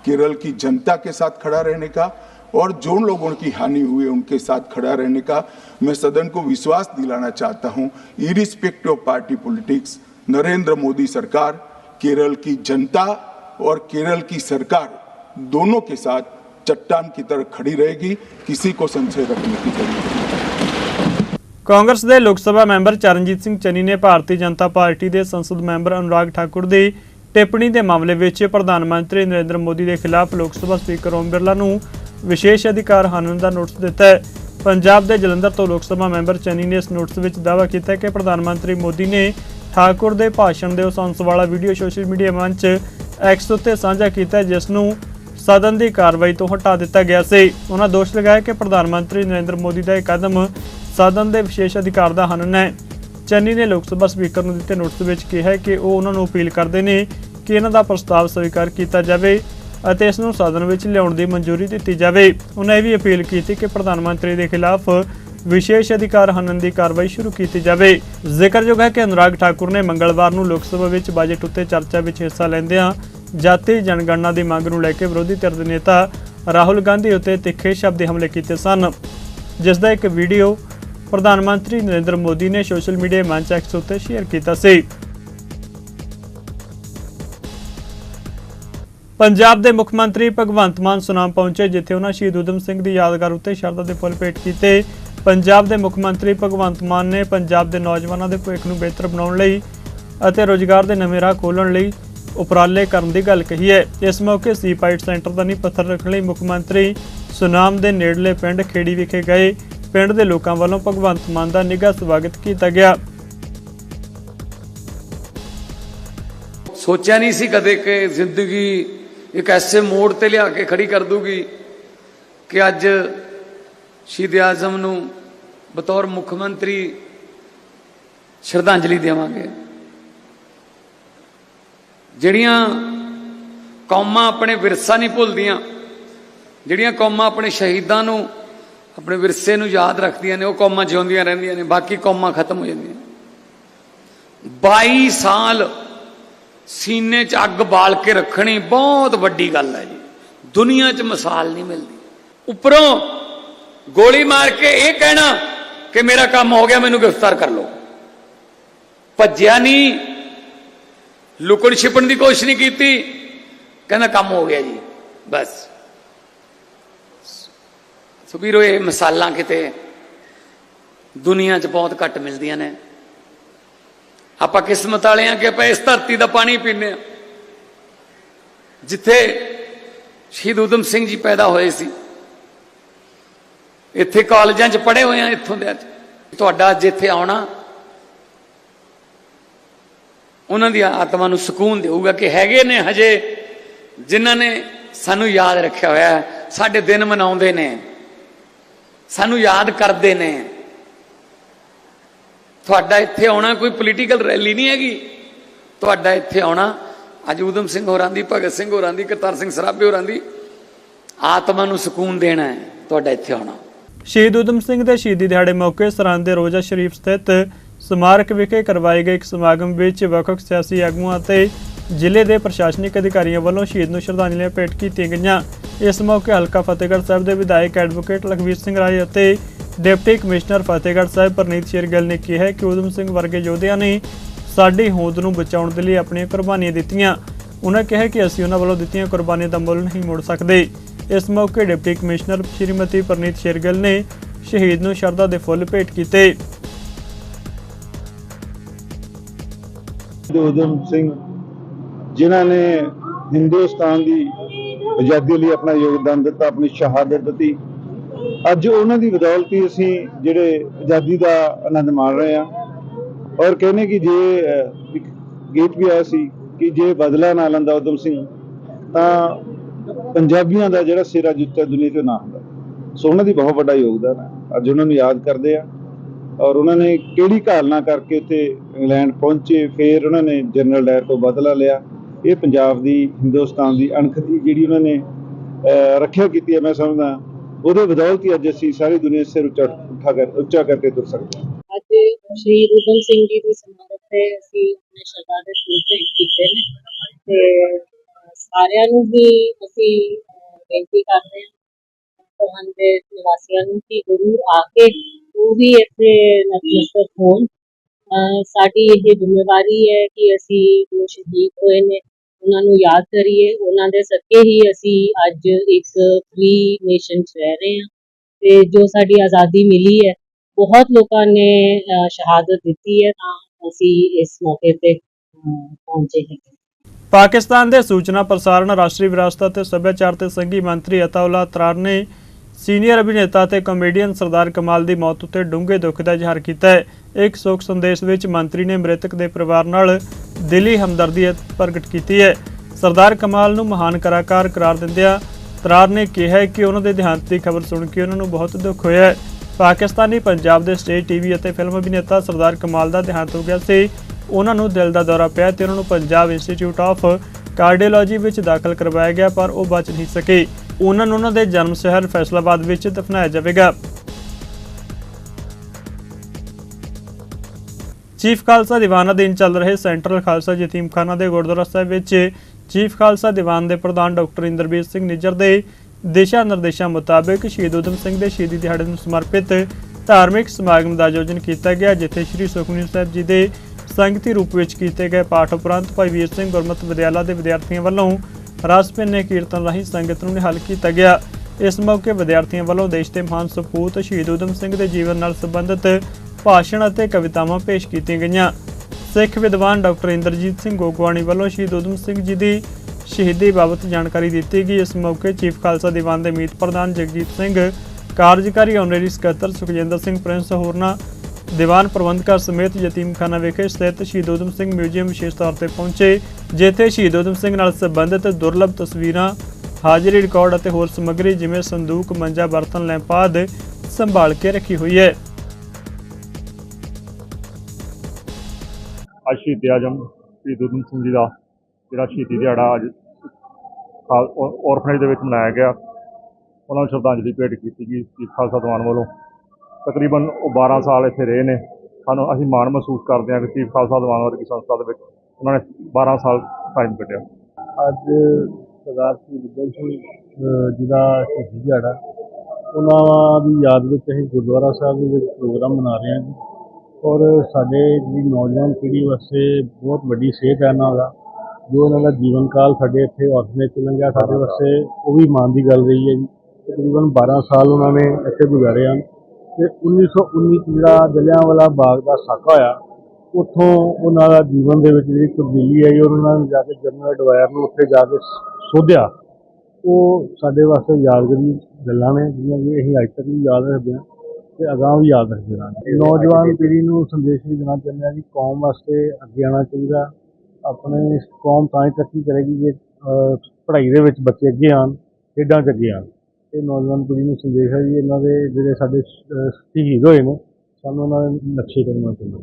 केरल की जनता के साथ खड़ा रहने का, और जो लोगों की हानि हुई उनके साथ खड़ा रहने का मैं सदन को विश्वास दिलाना चाहता हूँ। Irrespective of party politics Narendra Modi सरकार, केरल की जनता और केरल की सरकार दोनों के साथ चट्टान की तरह खड़ी रहेगी किसी को संशय रखने की जरूरत नहीं ਕਾਂਗਰਸ ਦੇ ਲੋਕ ਸਭਾ ਮੈਂਬਰ ਚਰਨਜੀਤ ਸਿੰਘ ਚੰਨੀ ਨੇ ਭਾਰਤੀ ਜਨਤਾ ਪਾਰਟੀ ਦੇ ਸੰਸਦ ਮੈਂਬਰ ਅਨੁਰਾਗ ਠਾਕੁਰ ਦੀ ਟਿੱਪਣੀ ਦੇ ਮਾਮਲੇ ਵਿੱਚ ਪ੍ਰਧਾਨ ਮੰਤਰੀ ਨਰਿੰਦਰ ਮੋਦੀ ਦੇ ਖਿਲਾਫ ਲੋਕ ਸਭਾ ਸਪੀਕਰ ਓਮ ਬਿਰਲਾ ਨੂੰ ਵਿਸ਼ੇਸ਼ ਅਧਿਕਾਰ ਹਨਨ ਦਾ ਨੋਟਿਸ ਦਿੱਤਾ ਹੈ ਪੰਜਾਬ ਦੇ ਜਲੰਧਰ ਤੋਂ ਲੋਕ ਸਭਾ ਮੈਂਬਰ ਚੰਨੀ ਨੇ ਇਸ ਨੋਟਿਸ ਵਿੱਚ ਦਾਅਵਾ ਕੀਤਾ ਹੈ ਕਿ ਪ੍ਰਧਾਨ ਮੰਤਰੀ ਮੋਦੀ ਨੇ ਠਾਕੁਰ ਦੇ ਭਾਸ਼ਣ ਦੇ ਉਸ ਅੰਸ਼ ਵਾਲਾ ਵੀਡੀਓ ਸੋਸ਼ਲ ਮੀਡੀਆ ਮੰਚ ਐਕਸ ਉੱਤੇ ਸਾਂਝਾ ਕੀਤਾ ਹੈ, ਜਿਸ ਨੂੰ ਸਦਨ ਦੀ ਕਾਰਵਾਈ ਤੋਂ ਹਟਾ ਦਿੱਤਾ ਗਿਆ ਸੀ। ਉਹਨਾਂ ਦੋਸ਼ ਲਗਾਇਆ ਕਿ ਪ੍ਰਧਾਨ ਮੰਤਰੀ ਨਰਿੰਦਰ ਮੋਦੀ ਦਾ ਇਹ ਕਦਮ ਸਦਨ ਦੇ ਵਿਸ਼ੇਸ਼ ਅਧਿਕਾਰ ਦਾ ਹਨਨ ਹੈ। ਚੰਨੀ ਨੇ ਲੋਕ ਸਭਾ ਸਪੀਕਰ ਨੂੰ ਦਿੱਤੇ ਨੋਟਿਸ ਵਿੱਚ ਕਿਹਾ ਕਿ ਉਹ ਉਹਨਾਂ ਨੂੰ ਅਪੀਲ ਕਰਦੇ ਨੇ ਕਿ ਇਹਨਾਂ ਦਾ ਪ੍ਰਸਤਾਵ ਸਵੀਕਾਰ ਕੀਤਾ ਜਾਵੇ ਅਤੇ ਇਸ ਨੂੰ ਸਦਨ ਵਿੱਚ ਲਿਆਉਣ ਦੀ ਮਨਜ਼ੂਰੀ ਦਿੱਤੀ ਜਾਵੇ। ਉਹਨਾਂ ਇਹ ਵੀ ਅਪੀਲ ਕੀਤੀ ਕਿ ਪ੍ਰਧਾਨ ਮੰਤਰੀ ਦੇ ਖਿਲਾਫ ਵਿਸ਼ੇਸ਼ ਅਧਿਕਾਰ ਹਨਨ ਦੀ ਕਾਰਵਾਈ ਸ਼ੁਰੂ ਕੀਤੀ ਜਾਵੇ। ਜ਼ਿਕਰਯੋਗ ਹੈ ਕਿ ਅਨੁਰਾਗ ਠਾਕੁਰ ਨੇ ਮੰਗਲਵਾਰ ਨੂੰ ਲੋਕ ਸਭਾ ਵਿੱਚ ਬਜਟ ਉੱਤੇ ਚਰਚਾ ਵਿੱਚ ਹਿੱਸਾ ਲੈਂਦਿਆਂ ਜਾਤੀ ਜਨਗਣਨਾ ਦੀ ਮੰਗ ਨੂੰ ਲੈ ਕੇ ਵਿਰੋਧੀ ਧਿਰ ਦੇ ਨੇਤਾ ਰਾਹੁਲ ਗਾਂਧੀ ਉੱਤੇ ਤਿੱਖੇ ਸ਼ਬਦ ਹਮਲੇ ਕੀਤੇ ਸਨ, ਜਿਸ ਦਾ ਇੱਕ ਵੀਡੀਓ ਪ੍ਰਧਾਨ ਮੰਤਰੀ ਨਰਿੰਦਰ ਮੋਦੀ ਨੇ ਸੋਸ਼ਲ ਮੀਡੀਆ ਮੰਚ ਐਕਸ ਉੱਤੇ ਸ਼ੇਅਰ ਕੀਤਾ ਸੀ। ਪੰਜਾਬ ਦੇ ਮੁੱਖ ਮੰਤਰੀ ਭਗਵੰਤ ਮਾਨ ਸੁਨਾਮ ਪਹੁੰਚੇ, ਜਿੱਥੇ ਉਹਨਾਂ ਸ਼ਹੀਦ ਊਧਮ ਸਿੰਘ ਦੀ ਯਾਦਗਾਰ ਉੱਤੇ ਸ਼ਰਧਾ ਦੇ ਫੁੱਲ ਭੇਟ ਕੀਤੇ। ਪੰਜਾਬ ਦੇ ਮੁੱਖ ਮੰਤਰੀ ਭਗਵੰਤ ਮਾਨ ਨੇ ਪੰਜਾਬ ਦੇ ਨੌਜਵਾਨਾਂ ਦੇ ਭਵਿੱਖ ਨੂੰ ਬਿਹਤਰ ਬਣਾਉਣ ਲਈ ਅਤੇ ਰੋਜ਼ਗਾਰ ਦੇ ਨਵੇਂ ਰਾਹ ਖੋਲ੍ਹਣ ਲਈ ਉਪਰਾਲੇ ਕਰਨ ਦੀ ਗੱਲ ਕਹੀ ਹੈ। ਇਸ ਮੌਕੇ ਸੀਪਾਈਟ ਸੈਂਟਰ ਦਾ ਨੀਂਹ ਪੱਥਰ ਰੱਖਣ ਲਈ ਮੁੱਖ ਮੰਤਰੀ ਸੁਨਾਮ ਦੇ ਨੇੜਲੇ ਪਿੰਡ ਖੇੜੀ ਵਿਖੇ ਗਏ। ਪਿੰਡ ਦੇ ਲੋਕਾਂ ਵੱਲੋਂ ਭਗਵੰਤ ਮਾਨ ਦਾ ਨਿੱਘਾ ਸਵਾਗਤ ਕੀਤਾ ਗਿਆ। ਸੋਚਿਆ ਨਹੀਂ ਸੀ ਕਦੇ ਕਿ ਜ਼ਿੰਦਗੀ ਇੱਕ ਐਸੇ ਮੋੜ ਤੇ ਲਿਆ ਕੇ ਖੜੀ ਕਰ ਦੂਗੀ ਕਿ ਅੱਜ ਸ਼ਹੀਦ ਆਜ਼ਮ ਨੂੰ ਬਤੌਰ ਮੁੱਖ ਮੰਤਰੀ ਸ਼ਰਧਾਂਜਲੀ ਦੇਵਾਂਗੇ। ਜਿਹੜੀਆਂ ਕੌਮਾਂ ਆਪਣੇ ਵਿਰਸਾ ਨਹੀਂ ਭੁੱਲਦੀਆਂ, ਜਿਹੜੀਆਂ ਕੌਮਾਂ ਆਪਣੇ ਸ਼ਹੀਦਾਂ ਨੂੰ, ਆਪਣੇ ਵਿਰਸੇ ਨੂੰ ਯਾਦ ਰੱਖਦੀਆਂ ਨੇ, ਉਹ ਕੌਮਾਂ ਜਿਉਂਦੀਆਂ ਰਹਿੰਦੀਆਂ ਨੇ, ਬਾਕੀ ਕੌਮਾਂ ਖਤਮ ਹੋ ਜਾਂਦੀਆਂ 22 ਸਾਲ ਸੀਨੇ 'ਚ ਅੱਗ ਬਾਲ ਕੇ ਰੱਖਣੀ ਬਹੁਤ ਵੱਡੀ ਗੱਲ ਹੈ ਜੀ। ਦੁਨੀਆ 'ਚ ਮਿਸਾਲ ਨਹੀਂ ਮਿਲਦੀ। ਉੱਪਰੋਂ ਗੋਲੀ ਮਾਰ ਕੇ ਇਹ ਕਹਿਣਾ ਕਿ ਮੇਰਾ ਕੰਮ ਹੋ ਗਿਆ, ਮੈਨੂੰ ਗ੍ਰਿਫਤਾਰ ਕਰ ਲਓ। ਭੱਜਿਆ ਨਹੀਂ ਲੁਕਣ ਛਿਪਣ ਦੀ ਕੋਸ਼ਿਸ਼ ਨਹੀਂ ਕੀਤੀ। ਕਹਿੰਦਾ, ਕੰਮ ਹੋ ਗਿਆ ਜੀ। ਬਸ। ਸੋ ਵੀਰੋ ਇਹ ਮਿਸਾਲਾਂ ਕਿਤੇ ਦੁਨੀਆ 'ਚ ਬਹੁਤ ਘੱਟ ਮਿਲਦੀਆਂ ਨੇ। ਆਪਾਂ ਕਿਸਮਤ ਵਾਲੇ ਆ ਕਿ ਆਪਾਂ ਇਸ ਧਰਤੀ ਦਾ ਪਾਣੀ ਪੀਂਦੇ ਆ। ਜਿੱਥੇ ਸ਼ਹੀਦ ਊਧਮ ਸਿੰਘ ਜੀ ਪੈਦਾ ਹੋਏ ਸੀ। ਇੱਥੇ ਕਾਲਜਾਂ 'ਚ ਪੜ੍ਹੇ ਹੋਏ ਆ, ਇੱਥੋਂ ਦੇ ਅੱਜ ਤੁਹਾਡਾ ਅੱਜ ਇੱਥੇ ਆਉਣਾ ਉਹਨਾਂ ਦੀ ਆਤਮਾ ਨੂੰ ਸਕੂਨ ਦੇਊਗਾ ਕਿ ਹੈਗੇ ਨੇ ਹਜੇ, ਜਿਨ੍ਹਾਂ ਨੇ ਸਾਨੂੰ ਯਾਦ ਰੱਖਿਆ ਹੋਇਆ ਸਾਡੇ ਦਿਨ ਮਨਾਉਂਦੇ ਨੇ, ਸਾਨੂੰ ਯਾਦ ਕਰਦੇ ਨੇ। ਤੁਹਾਡਾ ਇੱਥੇ ਆਉਣਾ ਕੋਈ ਪੋਲੀਟੀਕਲ ਰੈਲੀ ਨਹੀਂ ਹੈਗੀ। ਤੁਹਾਡਾ ਇੱਥੇ ਆਉਣਾ ਅੱਜ ਊਧਮ ਸਿੰਘ ਹੋਰਾਂ ਦੀ, ਭਗਤ ਸਿੰਘ ਹੋਰਾਂ ਦੀ, ਕਰਤਾਰ ਸਿੰਘ ਸਰਾਭੇ ਹੋਰਾਂ ਦੀ ਆਤਮਾ ਨੂੰ ਸਕੂਨ ਦੇਣਾ ਹੈ। ਤੁਹਾਡਾ ਇੱਥੇ ਆਉਣਾ। ਸ਼ਹੀਦ ਊਧਮ ਸਿੰਘ ਦੇ ਸ਼ਹੀਦੀ ਦਿਹਾੜੇ ਮੌਕੇ ਸਰਹੰਦ ਦੇ ਰੋਜ਼ਾ ਸ਼ਰੀਫ ਸਥਿਤ ਸਮਾਰਕ ਵਿਖੇ ਕਰਵਾਏ ਗਏ ਇੱਕ ਸਮਾਗਮ ਵਿੱਚ ਵੱਖ-ਵੱਖ ਸਿਆਸੀ ਆਗੂਆਂ ਅਤੇ ਜ਼ਿਲ੍ਹੇ ਦੇ ਪ੍ਰਸ਼ਾਸਨਿਕ ਅਧਿਕਾਰੀਆਂ ਵੱਲੋਂ ਸ਼ਹੀਦ ਨੂੰ ਸ਼ਰਧਾਂਜਲੀਆਂ ਭੇਟ ਕੀਤੀਆਂ ਗਈਆਂ। ਇਸ ਮੌਕੇ ਹਲਕਾ ਫਤਿਹਗੜ੍ਹ ਸਾਹਿਬ ਦੇ ਵਿਧਾਇਕ ਐਡਵੋਕੇਟ ਲਖਵੀਰ ਸਿੰਘ ਰਾਏ ਅਤੇ ਡਿਪਟੀ ਕਮਿਸ਼ਨਰ ਫਤਿਹਗੜ੍ਹ ਸਾਹਿਬ ਪਰਨੀਤ ਸ਼ੇਰਗਿੱਲ ਨੇ ਕਿਹਾ ਕਿ ਊਧਮ ਸਿੰਘ ਵਰਗੇ ਯੋਧਿਆਂ ਨੇ ਸਾਡੀ ਹੋਂਦ ਨੂੰ ਬਚਾਉਣ ਦੇ ਲਈ ਆਪਣੀਆਂ ਕੁਰਬਾਨੀਆਂ ਦਿੱਤੀਆਂ। ਉਹਨਾਂ ਕਿਹਾ ਕਿ ਅਸੀਂ ਉਹਨਾਂ ਵੱਲੋਂ ਦਿੱਤੀਆਂ ਕੁਰਬਾਨੀਆਂ ਦਾ ਮੁੱਲ ਨਹੀਂ ਮੋੜ ਸਕਦੇ। ਇਸ ਮੌਕੇ ਡਿਪਟੀ ਕਮਿਸ਼ਨਰ ਸ਼੍ਰੀਮਤੀ ਪ੍ਰਨੀਤ ਸ਼ੇਰਗਿੱਲ ਨੇ ਸ਼ਹੀਦ ਨੂੰ ਸ਼ਰਧਾ ਦੇ ਫੁੱਲ ਭੇਟ ਕੀਤੇ। ਊਧਮ ਸਿੰਘ, ਜਿਨ੍ਹਾਂ ਨੇ ਹਿੰਦੁਸਤਾਨ ਦੀ ਆਜ਼ਾਦੀ ਲਈ ਆਪਣਾ ਯੋਗਦਾਨ ਦਿੱਤਾ, ਆਪਣੀ ਸ਼ਹਾਦਤ ਦਿੱਤੀ। ਅੱਜ ਉਹਨਾਂ ਦੀ ਬਦੌਲਤ ਹੀ ਅਸੀਂ ਜਿਹੜੇ ਆਜ਼ਾਦੀ ਦਾ ਆਨੰਦ ਮਾਣ ਰਹੇ ਹਾਂ। ਔਰ ਕਹਿੰਦੇ ਕਿ ਜੇ ਇੱਕ ਗੀਤ ਵੀ ਆਇਆ ਸੀ ਕਿ ਜੇ ਬਦਲਾ ਨਾ ਲੈਂਦਾ ਊਧਮ ਸਿੰਘ, ਤਾਂ ਪੰਜਾਬੀਆਂ ਦਾ ਜਿਹੜਾ ਸਿਰਾ ਅੱਜ ਉੱਚਾ ਦੁਨੀਆ ਤੇ ਨਾ ਹੁੰਦਾ। ਸੋ ਉਹਨਾਂ ਦੀ ਬਹੁਤ ਵੱਡਾ ਯੋਗਦਾਨ ਹੈ। ਅੱਜ ਉਹਨਾਂ ਨੂੰ ਯਾਦ ਕਰਦੇ ਆ ਔਰ ਉਹਨਾਂ ਨੇ ਕਿਹੜੀ ਘਾਲਣਾ ਕਰਕੇ ਉੱਥੇ ਇੰਗਲੈਂਡ ਪਹੁੰਚੇ, ਫਿਰ ਉਹਨਾਂ ਨੇ ਜਨਰਲ ਡਾਇਰ ਤੋਂ ਬਦਲਾ ਲਿਆ। ਇਹ ਪੰਜਾਬ ਦੀ, ਹਿੰਦੁਸਤਾਨ ਦੀ ਅਣਖ ਦੀ ਜਿਹੜੀ ਉਹਨਾਂ ਨੇ ਰੱਖਿਆ ਕੀਤੀ ਹੈ, ਮੈਂ ਸਮਝਦਾ ਉਹਦੇ ਬਦੌਲਤ ਹੀ ਅੱਜ ਅਸੀਂ ਸਾਰੀ ਦੁਨੀਆ ਸਿਰ ਉੱਚਾ, ਉੱਠਾ ਕਰ, ਉੱਚਾ ਕਰਕੇ ਤੁਰ ਸਕਦੇ ਹਾਂ। ਅੱਜ ਸ਼ਹੀਦ ਊਧਮ ਸਿੰਘ ਜੀ ਦੀ ਸਮਾਰਕ ਤੇ ਅਸੀਂ ਆਪਣੇ ਸ਼ਰਧਾ ਦੇ ਕੀਤੇ ਨੇ। ਤੇ ਸਾਰਿਆਂ ਨੂੰ ਵੀ ਅਸੀਂ ਬੇਨਤੀ ਕਰਦੇ ਹਾਂ ਤੁਹਾਨੂੰ ਦੇ ਨਿਵਾਸੀਆਂ ਨੂੰ ਕਿ ਜ਼ਰੂਰ ਆ ਕੇ ਉਹ ਵੀ ਇੱਥੇ ਨਤਮਸਤਕ ਹੋਣ ਸਾਡੀ ਇਹ ਜ਼ਿੰਮੇਵਾਰੀ ਹੈ ਕਿ ਅਸੀਂ ਜੋ ਸ਼ਹੀਦ ਹੋਏ ਨੇ ਉਹਨਾਂ ਨੂੰ ਯਾਦ ਕਰੀਏ। ਉਹਨਾਂ ਦੇ ਸਦਕੇ ਹੀ ਅਸੀਂ ਅੱਜ ਇੱਕ ਫ੍ਰੀ ਨੇਸ਼ਨ 'ਚ ਰਹਿ ਰਹੇ ਹਾਂ ਤੇ ਜੋ ਸਾਡੀ ਆਜ਼ਾਦੀ ਮਿਲੀ ਹੈ ਬਹੁਤ ਲੋਕਾਂ ਨੇ ਸ਼ਹਾਦਤ ਦਿੱਤੀ ਹੈ ਤਾਂ ਅਸੀਂ ਇਸ ਮੌਕੇ ਤੇ ਪਹੁੰਚੇ ਹਾਂ। ਪਾਕਿਸਤਾਨ ਦੇ ਸੂਚਨਾ ਪ੍ਰਸਾਰਣ ਰਾਸ਼ਟਰੀ ਵਿਰਾਸਤ ਅਤੇ ਸੱਭਿਆਚਾਰ ਤੇ ਸੰਘੀ ਮੰਤਰੀ ਅਤਾਉਲਾ ਤਰਾਰ ਨੇ ਸੀਨੀਅਰ ਅਭਿਨੇਤਾ ਤੇ ਕਾਮੇਡੀਅਨ ਸਰਦਾਰ ਕਮਾਲ ਦੀ ਮੌਤ ਉੱਤੇ ਡੂੰਘੇ ਦੁੱਖ ਦਾ ਇਜ਼ਹਾਰ ਕੀਤਾ ਹੈ। ਇੱਕ ਸ਼ੋਕ ਸੰਦੇਸ਼ ਵਿੱਚ ਮੰਤਰੀ ਨੇ ਮ੍ਰਿਤਕ ਦੇ ਪਰਿਵਾਰ ਨਾਲ ਦਿਲੀ ਹਮਦਰਦੀ ਪ੍ਰਗਟ ਕੀਤੀ ਹੈ। ਸਰਦਾਰ ਕਮਾਲ ਨੂੰ ਮਹਾਨ ਕਲਾਕਾਰ ਕਰਾਰ ਦਿੰਦਿਆਂ ਤਰਾਰ ਨੇ ਕਿਹਾ ਕਿ ਉਹਨਾਂ ਦੇ ਦੇਹਾਂਤ ਦੀ ਖਬਰ ਸੁਣ ਕੇ ਉਹਨਾਂ ਨੂੰ ਬਹੁਤ ਦੁੱਖ ਹੋਇਆ ਹੈ। ਪਾਕਿਸਤਾਨੀ ਪੰਜਾਬ ਦੇ ਸਟੇਟ ਟੀਵੀ ਅਤੇ ਫਿਲਮ ਅਭਿਨੇਤਾ ਸਰਦਾਰ ਕਮਾਲ ਦਾ ਦੇਹਾਂਤ ਹੋ ਗਿਆ ਸੀ। ਉਹਨਾਂ ਨੂੰ ਦਿਲ ਦਾ ਦੌਰਾ ਪਿਆ ਤੇ ਉਹਨਾਂ ਨੂੰ ਪੰਜਾਬ ਇੰਸਟੀਚਿਊਟ ਆਫ ਕਾਰਡੀਓਲੋਜੀ ਵਿੱਚ ਦਾਖਲ ਕਰਵਾਇਆ ਗਿਆ ਪਰ ਉਹ ਬਚ ਨਹੀਂ ਸਕੇ। ਉਹਨਾਂ ਨੂੰ ਉਹਨਾਂ ਦੇ ਜਨਮ ਸ਼ਹਿਰ ਫੈਸਲਾਬਾਦ ਵਿੱਚ ਦਫਨਾਇਆ ਜਾਵੇਗਾ। ਚੀਫ ਖਾਲਸਾ ਦੀਵਾਨ ਅਧੀਨ ਚੱਲ ਰਹੇ ਸੈਂਟਰਲ ਖਾਲਸਾ ਯਤੀਮਖਾਨਾ ਦੇ ਗੁਰਦੁਆਰਾ ਸਾਹਿਬ ਵਿੱਚ ਚੀਫ ਖਾਲਸਾ ਦੀਵਾਨ ਦੇ ਪ੍ਰਧਾਨ ਡਾਕਟਰ ਇੰਦਰਬੀਰ ਸਿੰਘ ਨਿੱਜਰ ਦੇ ਦਿਸ਼ਾ ਨਿਰਦੇਸ਼ਾਂ ਮੁਤਾਬਕ ਸ਼ਹੀਦ ਊਧਮ ਸਿੰਘ ਦੇ ਸ਼ਹੀਦੀ ਦਿਹਾੜੇ ਨੂੰ ਸਮਰਪਿਤ ਧਾਰਮਿਕ ਸਮਾਗਮ ਦਾ ਆਯੋਜਨ ਕੀਤਾ ਗਿਆ, ਜਿੱਥੇ ਸ੍ਰੀ ਸੁਖਮਨੀ ਸਾਹਿਬ ਜੀ ਦੇ ਸੰਗਤੀ ਰੂਪ ਵਿੱਚ ਕੀਤੇ ਗਏ ਪਾਠ ਉਪਰੰਤ ਭਾਈ ਵੀਰ ਸਿੰਘ ਗੁਰਮਤਿ ਵਿਦਿਆਲਾ ਦੇ ਵਿਦਿਆਰਥੀਆਂ ਵੱਲੋਂ ਰਸ ਭਿੰਨੇ ਕੀਰਤਨ ਰਾਹੀਂ ਸੰਗਤ ਨੂੰ ਨਿਹਾਲ ਕੀਤਾ ਗਿਆ। ਇਸ ਮੌਕੇ ਵਿਦਿਆਰਥੀਆਂ ਵੱਲੋਂ ਦੇਸ਼ ਦੇ ਮਹਾਨ ਸਪੂਤ ਸ਼ਹੀਦ ਊਧਮ ਸਿੰਘ ਦੇ ਜੀਵਨ ਨਾਲ ਸੰਬੰਧਿਤ ਭਾਸ਼ਣ ਅਤੇ ਕਵਿਤਾਵਾਂ ਪੇਸ਼ ਕੀਤੀਆਂ ਗਈਆਂ। ਸਿੱਖ ਵਿਦਵਾਨ ਡਾਕਟਰ ਇੰਦਰਜੀਤ ਸਿੰਘ ਗੋਗਵਾਣੀ ਵੱਲੋਂ ਸ਼ਹੀਦ ਊਧਮ ਸਿੰਘ ਜੀ ਦੀ ਸ਼ਹੀਦੀ ਬਾਬਤ ਜਾਣਕਾਰੀ ਦਿੱਤੀ ਗਈ। ਇਸ ਮੌਕੇ ਚੀਫ ਖਾਲਸਾ ਦੀਵਾਨ ਦੇ ਮੀਤ ਪ੍ਰਧਾਨ ਜਗਜੀਤ ਸਿੰਘ, ਕਾਰਜਕਾਰੀ ਆਨਰੇਰੀ ਸਕੱਤਰ ਸੁਖਜਿੰਦਰ ਸਿੰਘ, ਪ੍ਰਿੰਸ ਹੋਰਨਾ ਦੀਵਾਨ ਪ੍ਰਬੰਧਕਾਂ ਸਮੇਤ ਯਤੀਮਖਾਨਾ ਵਿਖੇ ਸਥਿਤ ਸ਼ਹੀਦ ਊਧਮ ਸਿੰਘ ਮਿਊਜ਼ੀਅਮ ਵਿਸ਼ੇਸ਼ ਤੌਰ ਤੇ ਪਹੁੰਚੇ, ਜਿੱਥੇ ਸ਼ਹੀਦ ਊਧਮ ਸਿੰਘ ਨਾਲ ਸੰਬੰਧਿਤ ਦੁਰਲੱਭ ਤਸਵੀਰਾਂ, ਹਾਜ਼ਰੀ ਰਿਕਾਰਡ ਅਤੇ ਹੋਰ ਸਮੱਗਰੀ ਜਿਵੇਂ ਸੰਦੂਕ, ਮੰਜਾ ਬਰਤਨ ਲੈਂਪ ਸੰਭਾਲ ਕੇ ਰੱਖੀ ਹੋਈ ਹੈ। ਅੱਜ ਸ਼ਹੀਦ ਆਜਮ, ਸ਼ਹੀਦ ਊਧਮ ਸਿੰਘ ਜੀ ਦਾ ਜਿਹੜਾ ਸ਼ਹੀਦੀ ਦਿਹਾੜਾ ਅੱਜ ਔਰਫਨੇਜ ਦੇ ਵਿੱਚ ਮਨਾਇਆ ਗਿਆ, ਉਹਨਾਂ ਨੂੰ ਸ਼ਰਧਾਂਜਲੀ ਭੇਟ ਕੀਤੀ ਗਈ ਖਾਲਸਾ ਦੀਵਾਨ ਵੱਲੋਂ। ਤਕਰੀਬਨ ਉਹ 12 ਸਾਲ ਇੱਥੇ ਰਹੇ ਨੇ। ਸਾਨੂੰ ਅਸੀਂ ਮਾਣ ਮਹਿਸੂਸ ਕਰਦੇ ਹਾਂ ਕਿ ਚੀਫ ਖਾਲਸਾ ਦੀਵਾਨ ਵਰਗੀ ਸੰਸਥਾ ਦੇ ਵਿੱਚ ਉਹਨਾਂ ਨੇ 12 ਸਾਲ ਟਾਈਮ ਕੱਢਿਆ। ਅੱਜ ਸਰਦਾਰ ਸ਼ਹੀਦ ਊਧਮ ਸਿੰਘ ਜੀ ਦਾ ਸ਼ਹੀਦੀ ਦਿਹਾੜਾ। ਉਹਨਾਂ ਦੀ ਯਾਦ ਵਿੱਚ ਅਸੀਂ ਗੁਰਦੁਆਰਾ ਸਾਹਿਬ ਦੇ ਵਿੱਚ ਪ੍ਰੋਗਰਾਮ ਮਨਾ ਰਹੇ ਹਾਂ ਜੀ। ਔਰ ਸਾਡੇ ਜਿਹੜੀ ਨੌਜਵਾਨ ਪੀੜ੍ਹੀ ਵਾਸਤੇ ਬਹੁਤ ਵੱਡੀ ਸੇਧ ਹੈ ਇਹਨਾਂ ਦਾ। ਜੋ ਇਹਨਾਂ ਦਾ ਜੀਵਨ ਕਾਲ ਸਾਡੇ ਇੱਥੇ ਔਰਫਨੇਜ ਚ ਗਿਆ ਸਾਡੇ ਵਾਸਤੇ ਉਹ ਵੀ ਮਾਣ ਦੀ ਗੱਲ ਰਹੀ ਹੈ ਜੀ। ਤਕਰੀਬਨ 12 ਸਾਲ ਉਹਨਾਂ ਨੇ ਇੱਥੇ ਗੁਜ਼ਾਰੇ ਹਨ। ਤੇ 1919 ਚ ਜਿਹੜਾ ਜਲਿਆਂਵਾਲਾ ਬਾਗ ਦਾ ਸਾਕਾ ਹੋਇਆ ਉੱਥੋਂ ਉਹਨਾਂ ਦਾ ਜੀਵਨ ਦੇ ਵਿੱਚ ਜਿਹੜੀ ਤਬਦੀਲੀ ਆਈ ਔਰ ਉਹਨਾਂ ਨੇ ਜਾ ਕੇ ਜਨਰਲ ਡਵਾਇਰ ਨੂੰ ਉੱਥੇ ਜਾ ਕੇ ਸੋਧਿਆ। ਉਹ ਸਾਡੇ ਵਾਸਤੇ ਯਾਦਗਾਰੀ ਗੱਲਾਂ ਨੇ ਜਿਹੜੀਆਂ ਕਿ ਅਸੀਂ ਅੱਜ ਤੱਕ ਵੀ ਯਾਦ ਰੱਖਦੇ ਹਾਂ ਤੇ ਅਗਾਂਹ ਵੀ ਯਾਦ ਰੱਖਦੇ ਰਹਾਂਗੇ ਨੌਜਵਾਨ ਪੀੜ੍ਹੀ ਨੂੰ ਸੰਦੇਸ਼ ਵੀ ਦੇਣਾ ਚਾਹੁੰਦੇ ਹਾਂ ਕਿ ਕੌਮ ਵਾਸਤੇ ਅੱਗੇ ਆਉਣਾ ਚਾਹੀਦਾ। ਆਪਣੇ ਕੌਮ ਤਾਂ ਹੀ ਤਰੱਕੀ ਕਰੇਗੀ ਜੇ ਪੜ੍ਹਾਈ ਦੇ ਵਿੱਚ ਬੱਚੇ ਅੱਗੇ ਆਉਣ ਖੇਡਾਂ 'ਚ ਅੱਗੇ ਆਉਣ। ਇਹ ਨੌਜਵਾਨ ਪੀੜ੍ਹੀ ਨੂੰ ਸੰਦੇਸ਼ ਹੈ ਜੀ, ਇਹਨਾਂ ਦੇ ਜਿਹੜੇ ਸਾਡੇ ਸ਼ਹੀਦ ਹੋਏ ਨੇ, ਸਾਨੂੰ ਉਹਨਾਂ ਦੇ ਨਕਸ਼ੇ ਕਰਨਾ ਚਾਹੀਦਾ।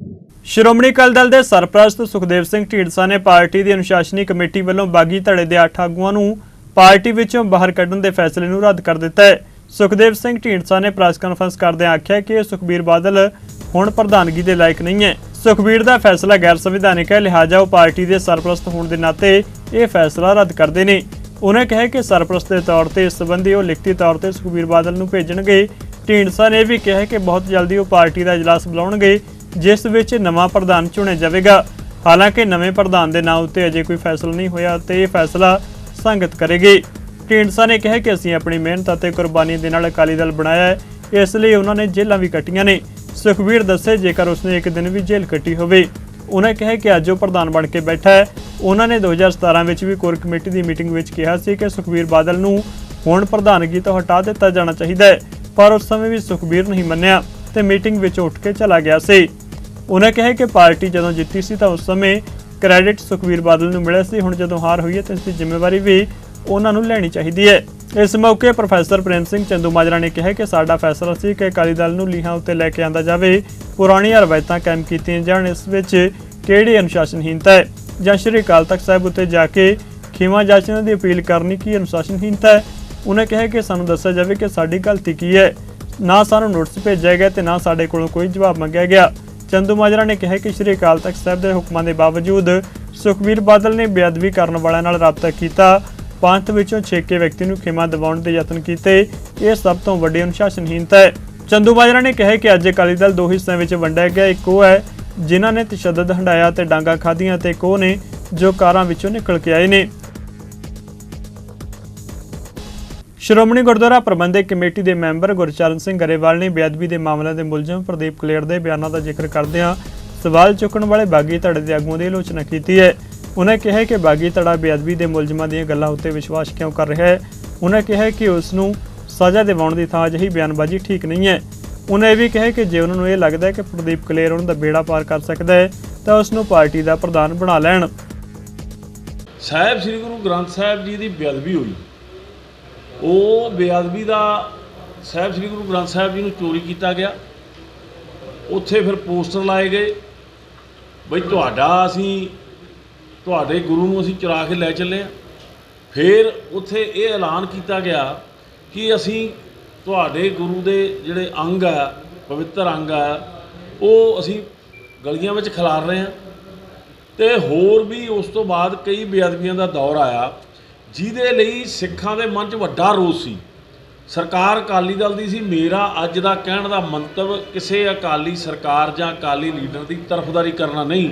ਸ਼੍ਰੋਮਣੀ ਅਕਾਲੀ ਦਲ ਦੇ ਸਰਪ੍ਰਸਤ ਸੁਖਦੇਵ ਸਿੰਘ ਢੀਂਡਸਾ ਨੇ ਪਾਰਟੀ ਦੀ ਅਨੁਸ਼ਾਸਨੀ ਕਮੇਟੀ ਵੱਲੋਂ ਬਾਗੀ ਧੜੇ ਦੇ 8 ਆਗੂਆਂ ਨੂੰ ਪਾਰਟੀ ਵਿੱਚੋਂ ਬਾਹਰ ਕੱਢਣ ਦੇ ਫੈਸਲੇ ਨੂੰ ਰੱਦ ਕਰ ਦਿੱਤਾ ਹੈ। ਸੁਖਦੇਵ ਸਿੰਘ ਢੀਂਡਸਾ ਨੇ ਪ੍ਰੈਸ ਕਾਨਫਰੰਸ ਕਰਦਿਆਂ ਆਖਿਆ ਕਿ ਸੁਖਬੀਰ ਬਾਦਲ ਹੁਣ ਪ੍ਰਧਾਨਗੀ ਦੇ ਲਾਇਕ ਨਹੀਂ ਹੈ। ਸੁਖਬੀਰ ਦਾ ਫੈਸਲਾ ਗੈਰ ਸੰਵਿਧਾਨਿਕ ਹੈ, ਲਿਹਾਜ਼ਾ ਉਹ ਪਾਰਟੀ ਦੇ ਸਰਪ੍ਰਸਤ ਹੋਣ ਦੇ ਨਾਤੇ ਇਹ ਫੈਸਲਾ ਰੱਦ ਕਰਦੇ ਨੇ। ਉਹਨੇ ਕਿਹਾ ਕਿ ਸਰਪ੍ਰਸਤ ਦੇ ਤੌਰ ਤੇ ਇਸ ਸੰਬੰਧੀ ਉਹ ਲਿਖਤੀ ਤੌਰ ਤੇ ਸੁਖਬੀਰ ਬਾਦਲ ਨੂੰ ਭੇਜਣਗੇ। ਢੀਂਡਸਾ ਨੇ ਇਹ ਵੀ ਕਿਹਾ ਕਿ ਬਹੁਤ ਜਲਦੀ ਉਹ ਪਾਰਟੀ ਦਾ ਇਜਲਾਸ ਬੁਲਾਉਣਗੇ, ਜਿਸ ਵਿੱਚ ਨਵਾਂ ਪ੍ਰਧਾਨ ਚੁਣਿਆ ਜਾਵੇਗਾ। ਹਾਲਾਂਕਿ ਨਵੇਂ ਪ੍ਰਧਾਨ ਦੇ ਨਾਂ ਉੱਤੇ ਅਜੇ ਕੋਈ ਫੈਸਲਾ ਨਹੀਂ ਹੋਇਆ ਤੇ ਇਹ ਫੈਸਲਾ ਸੰਗਤ ਕਰੇਗੀ। ਢੀਂਡਸਾ ਨੇ ਕਿਹਾ ਕਿ ਅਸੀਂ ਆਪਣੀ ਮਿਹਨਤ ਅਤੇ ਕੁਰਬਾਨੀ ਦੇ ਨਾਲ ਅਕਾਲੀ ਦਲ ਬਣਾਇਆ ਹੈ, ਇਸ ਲਈ ਉਹਨਾਂ ਨੇ ਜੇਲ੍ਹਾਂ ਵੀ ਕੱਟੀਆਂ ਨੇ। ਸੁਖਬੀਰ ਦੱਸੇ ਜੇਕਰ ਉਸਨੇ ਇੱਕ ਦਿਨ ਵੀ ਜੇਲ੍ਹ ਕੱਟੀ ਹੋਵੇ। ਉਹਨਾਂ ਕਿਹਾ ਕਿ ਅੱਜ ਉਹ ਪ੍ਰਧਾਨ ਬਣ ਕੇ ਬੈਠਾ ਹੈ। ਉਹਨਾਂ ਨੇ 2017 ਵਿੱਚ ਵੀ ਕੋਰ ਕਮੇਟੀ ਦੀ ਮੀਟਿੰਗ ਵਿੱਚ ਕਿਹਾ ਸੀ ਕਿ ਸੁਖਬੀਰ ਬਾਦਲ ਨੂੰ ਹੁਣ ਪ੍ਰਧਾਨਗੀ ਤੋਂ ਹਟਾ ਦਿੱਤਾ ਜਾਣਾ ਚਾਹੀਦਾ ਹੈ, ਪਰ ਉਸ ਸਮੇਂ ਵੀ ਸੁਖਬੀਰ ਨਹੀਂ ਮੰਨਿਆ ਤੇ ਮੀਟਿੰਗ ਵਿੱਚ ਉੱਠ ਕੇ ਚਲਾ ਗਿਆ ਸੀ। ਉਹਨਾਂ ਕਿਹਾ ਕਿ ਪਾਰਟੀ ਜਦੋਂ ਜਿੱਤੀ ਸੀ ਤਾਂ ਉਸ ਸਮੇਂ ਕ੍ਰੈਡਿਟ ਸੁਖਬੀਰ ਬਾਦਲ ਨੂੰ ਮਿਲਿਆ ਸੀ, ਹੁਣ ਜਦੋਂ ਹਾਰ ਹੋਈ ਹੈ ਤਾਂ ਇਸ ਦੀ ਜ਼ਿੰਮੇਵਾਰੀ ਵੀ ਉਹਨਾਂ ਨੂੰ ਲੈਣੀ ਚਾਹੀਦੀ ਹੈ। ਇਸ ਮੌਕੇ ਪ੍ਰੋਫੈਸਰ ਪ੍ਰੇਮ ਸਿੰਘ ਚੰਦੂਮਾਜਰਾ ਨੇ ਕਿਹਾ ਕਿ ਸਾਡਾ ਫੈਸਲਾ ਸੀ ਕਿ ਅਕਾਲੀ ਦਲ ਨੂੰ ਲੀਹਾਂ ਉੱਤੇ ਲੈ ਕੇ ਆਂਦਾ ਜਾਵੇ। ਪੁਰਾਣੀਆਂ ਰਵਾਇਤਾਂ ਕਾਇਮ ਕੀਤੀਆਂ ਜਾਣ, ਇਸ ਵਿੱਚ ਕਿਹੜੀ ਅਨੁਸ਼ਾਸਨਹੀਨਤਾ ਹੈ? ਜਾਂ ਸ਼੍ਰੀ ਅਕਾਲ ਤਖਤ ਸਾਹਿਬ ਉੱਤੇ ਜਾ ਕੇ ਖੀਮਾ ਜਾਚਣ ਦੀ ਅਪੀਲ ਕਰਨੀ ਕੀ ਅਨੁਸ਼ਾਸਨਹੀਨਤਾ ਹੈ? ਉਹਨੇ ਕਿਹਾ ਕਿ ਸਾਨੂੰ ਦੱਸਿਆ ਜਾਵੇ ਕਿ ਸਾਡੀ ਗਲਤੀ ਕੀ ਹੈ। ਨਾ ਸਾਨੂੰ ਨੋਟਿਸ ਭੇਜਿਆ ਗਿਆ ਤੇ ਨਾ ਸਾਡੇ ਕੋਲੋਂ ਕੋਈ ਜਵਾਬ ਮੰਗਿਆ ਗਿਆ। ਚੰਦੂ ਮਾਜਰਾ ਨੇ ਕਿਹਾ ਕਿ ਸ਼੍ਰੀ ਅਕਾਲ ਤਖਤ ਸਾਹਿਬ ਦੇ ਹੁਕਮਾਂ ਦੇ ਬਾਵਜੂਦ ਸੁਖਬੀਰ ਬਾਦਲ ਨੇ ਬੇਅਦਬੀ ਕਰਨ ਵਾਲਿਆਂ ਨਾਲ ਰਾਬਤਾ ਕੀਤਾ। ਪੰਥ ਵਿੱਚੋਂ ਛੇਕੇ ਵਿਅਕਤੀ ਨੂੰ ਖਿਮਾ ਦਿਵਾਉਣ ਦੇ ਯਤਨ ਕੀਤੇ, ਇਹ ਸਭ ਤੋਂ ਵੱਡੀ ਅਨੁਸ਼ਾਸਨਹੀਨਤਾ ਹੈ। ਚੰਦੂ ਮਾਜਰਾ ਨੇ ਕਿਹਾ ਕਿ ਅੱਜ ਅਕਾਲੀ ਦਲ ਦੋ ਹਿੱਸਿਆਂ ਵਿੱਚ ਵੰਡਿਆ ਗਿਆ ਇੱਕ ਉਹ ਹੈ, ਜਿਨ੍ਹਾਂ ਨੇ ਤਸ਼ੱਦਦ ਹੰਡਾਇਆ ਤੇ ਡਾਂਗਾ ਖਾਧੀਆਂ ਤੇ ਇੱਕ ਨੇ ਜੋ ਕਾਰਾਂ ਵਿੱਚੋਂ ਨਿਕਲ ਕੇ ਆਏ ਨੇ। ਸ਼੍ਰੋਮਣੀ ਗੁਰਦੁਆਰਾ ਪ੍ਰਬੰਧਕ ਕਮੇਟੀ ਦੇ ਮੈਂਬਰ ਗੁਰਚਰਨ ਸਿੰਘ ਗਰੇਵਾਲ ਨੇ ਬੇਅਦਬੀ ਦੇ ਮਾਮਲਿਆਂ ਦੇ ਮੁਲਜ਼ਮ ਪ੍ਰਦੀਪ ਕਲੇਰ ਦੇ ਬਿਆਨਾਂ ਦਾ ਜ਼ਿਕਰ ਕਰਦਿਆਂ ਸਵਾਲ ਚੁੱਕਣ ਵਾਲੇ ਬਾਗੀ ਧੜੇ ਦੇ ਆਗੂਆਂ ਦੀ ਆਲੋਚਨਾ ਕੀਤੀ ਹੈ। ਉਹਨਾਂ ਕਿਹਾ ਕਿ ਬਾਗੀ ਧੜਾ ਬੇਅਦਬੀ ਦੇ ਮੁਲਜ਼ਮਾਂ ਦੀਆਂ ਗੱਲਾਂ ਉੱਤੇ ਵਿਸ਼ਵਾਸ ਕਿਉਂ ਕਰ ਰਿਹਾ ਹੈ? ਉਹਨਾਂ ਕਿਹਾ ਕਿ ਉਸ ਨੂੰ ਸਜ਼ਾ ਦਿਵਾਉਣ ਦੀ ਥਾਂ ਅਜਿਹੀ ਬਿਆਨਬਾਜ਼ੀ ਠੀਕ ਨਹੀਂ ਹੈ। ਉਹਨਾਂ ਇਹ ਵੀ ਕਿਹਾ ਕਿ ਜੇ ਉਹਨਾਂ ਨੂੰ ਇਹ ਲੱਗਦਾ ਹੈ ਕਿ ਪ੍ਰਦੀਪ ਕਲੇਰ ਉਹਨਾਂ ਦਾ ਬੇੜਾ ਪਾਰ ਕਰ ਸਕਦਾ ਹੈ, ਤਾਂ ਉਸ ਨੂੰ ਪਾਰਟੀ ਦਾ ਪ੍ਰਧਾਨ ਬਣਾ ਲੈਣ। ਸਾਹਿਬ, ਸ੍ਰੀ ਗੁਰੂ ਗ੍ਰੰਥ ਸਾਹਿਬ ਜੀ ਦੀ ਬੇਅਦਬੀ ਹੋਈ। ਉਹ ਬੇਅਦਬੀ ਦਾ ਸਾਹਿਬ, ਸ੍ਰੀ ਗੁਰੂ ਗ੍ਰੰਥ ਸਾਹਿਬ ਜੀ ਨੂੰ ਚੋਰੀ ਕੀਤਾ ਗਿਆ। ਉੱਥੇ ਫਿਰ ਪੋਸਟਰ ਲਾਏ ਗਏ। ਬਈ ਤੁਹਾਡਾ ਅਸੀਂ ਤੁਹਾਡੇ ਗੁਰੂ ਨੂੰ ਅਸੀਂ ਚੁਰਾ ਕੇ ਲੈ ਚੱਲੇ ਆ ਫਿਰ ਉੱਥੇ ਇਹ ਐਲਾਨ ਕੀਤਾ ਗਿਆ ਕਿ ਅਸੀਂ ਤੁਹਾਡੇ ਗੁਰੂ ਦੇ ਜਿਹੜੇ ਅੰਗ ਆ, ਪਵਿੱਤਰ ਅੰਗ ਆ, ਉਹ ਅਸੀਂ ਗਲੀਆਂ ਵਿੱਚ ਖਿਲਾਰ ਰਹੇ ਹਾਂ। ਤੇ ਹੋਰ ਵੀ ਉਸ ਤੋਂ ਬਾਅਦ ਕਈ ਬੇਅਦਬੀਆਂ ਦਾ ਦੌਰ ਆਇਆ, ਜਿਹਦੇ ਲਈ ਸਿੱਖਾਂ ਦੇ ਮਨ 'ਚ ਵੱਡਾ ਰੋਸ ਸੀ। ਸਰਕਾਰ ਅਕਾਲੀ ਦਲ ਦੀ ਸੀ, ਮੇਰਾ ਅੱਜ ਦਾ ਕਹਿਣ ਦਾ ਮੰਤਵ ਕਿਸੇ ਅਕਾਲੀ ਸਰਕਾਰ ਜਾਂ ਅਕਾਲੀ ਲੀਡਰ ਦੀ ਤਰਫਦਾਰੀ ਕਰਨਾ ਨਹੀਂ।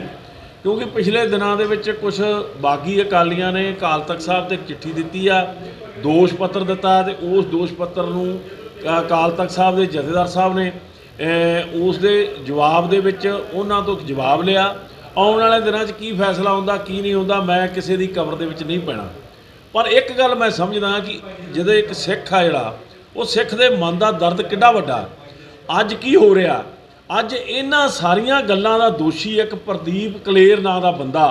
ਕਿਉਂਕਿ ਪਿਛਲੇ ਦਿਨਾਂ ਦੇ ਵਿੱਚ ਕੁਝ ਬਾਗੀ ਅਕਾਲੀਆਂ ਨੇ ਅਕਾਲ ਤਖਤ ਸਾਹਿਬ ਤੇ ਚਿੱਠੀ ਦਿੱਤੀ ਆ, ਦੋਸ਼ ਪੱਤਰ ਦਿੱਤਾ ਤੇ ਉਸ ਦੋਸ਼ ਪੱਤਰ ਨੂੰ ਅਕਾਲ ਤਖਤ ਸਾਹਿਬ ਦੇ ਜਥੇਦਾਰ ਸਾਹਿਬ ਨੇ ਉਸ ਦੇ ਜਵਾਬ ਦੇ ਵਿੱਚ ਉਹਨਾਂ ਤੋਂ ਜਵਾਬ ਲਿਆ। ਆਉਣ ਵਾਲੇ ਦਿਨਾਂ 'ਚ ਕੀ ਫੈਸਲਾ ਹੁੰਦਾ, ਕੀ ਨਹੀਂ ਹੁੰਦਾ, ਮੈਂ ਕਿਸੇ ਦੀ ਕਬਰ ਦੇ ਵਿੱਚ ਨਹੀਂ ਪੈਣਾ। ਪਰ ਇੱਕ ਗੱਲ ਮੈਂ ਸਮਝਦਾ ਕਿ ਜਦੋਂ ਇੱਕ ਸਿੱਖ ਆ ਜਿਹੜਾ, ਉਹ ਸਿੱਖ ਦੇ ਮਨ ਦਾ ਦਰਦ ਕਿੱਡਾ ਵੱਡਾ। ਅੱਜ ਕੀ ਹੋ ਰਿਹਾ? ਅੱਜ ਇਹਨਾਂ ਸਾਰੀਆਂ ਗੱਲਾਂ ਦਾ ਦੋਸ਼ੀ ਇੱਕ ਪ੍ਰਦੀਪ ਕਲੇਰ ਨਾਂ ਦਾ ਬੰਦਾ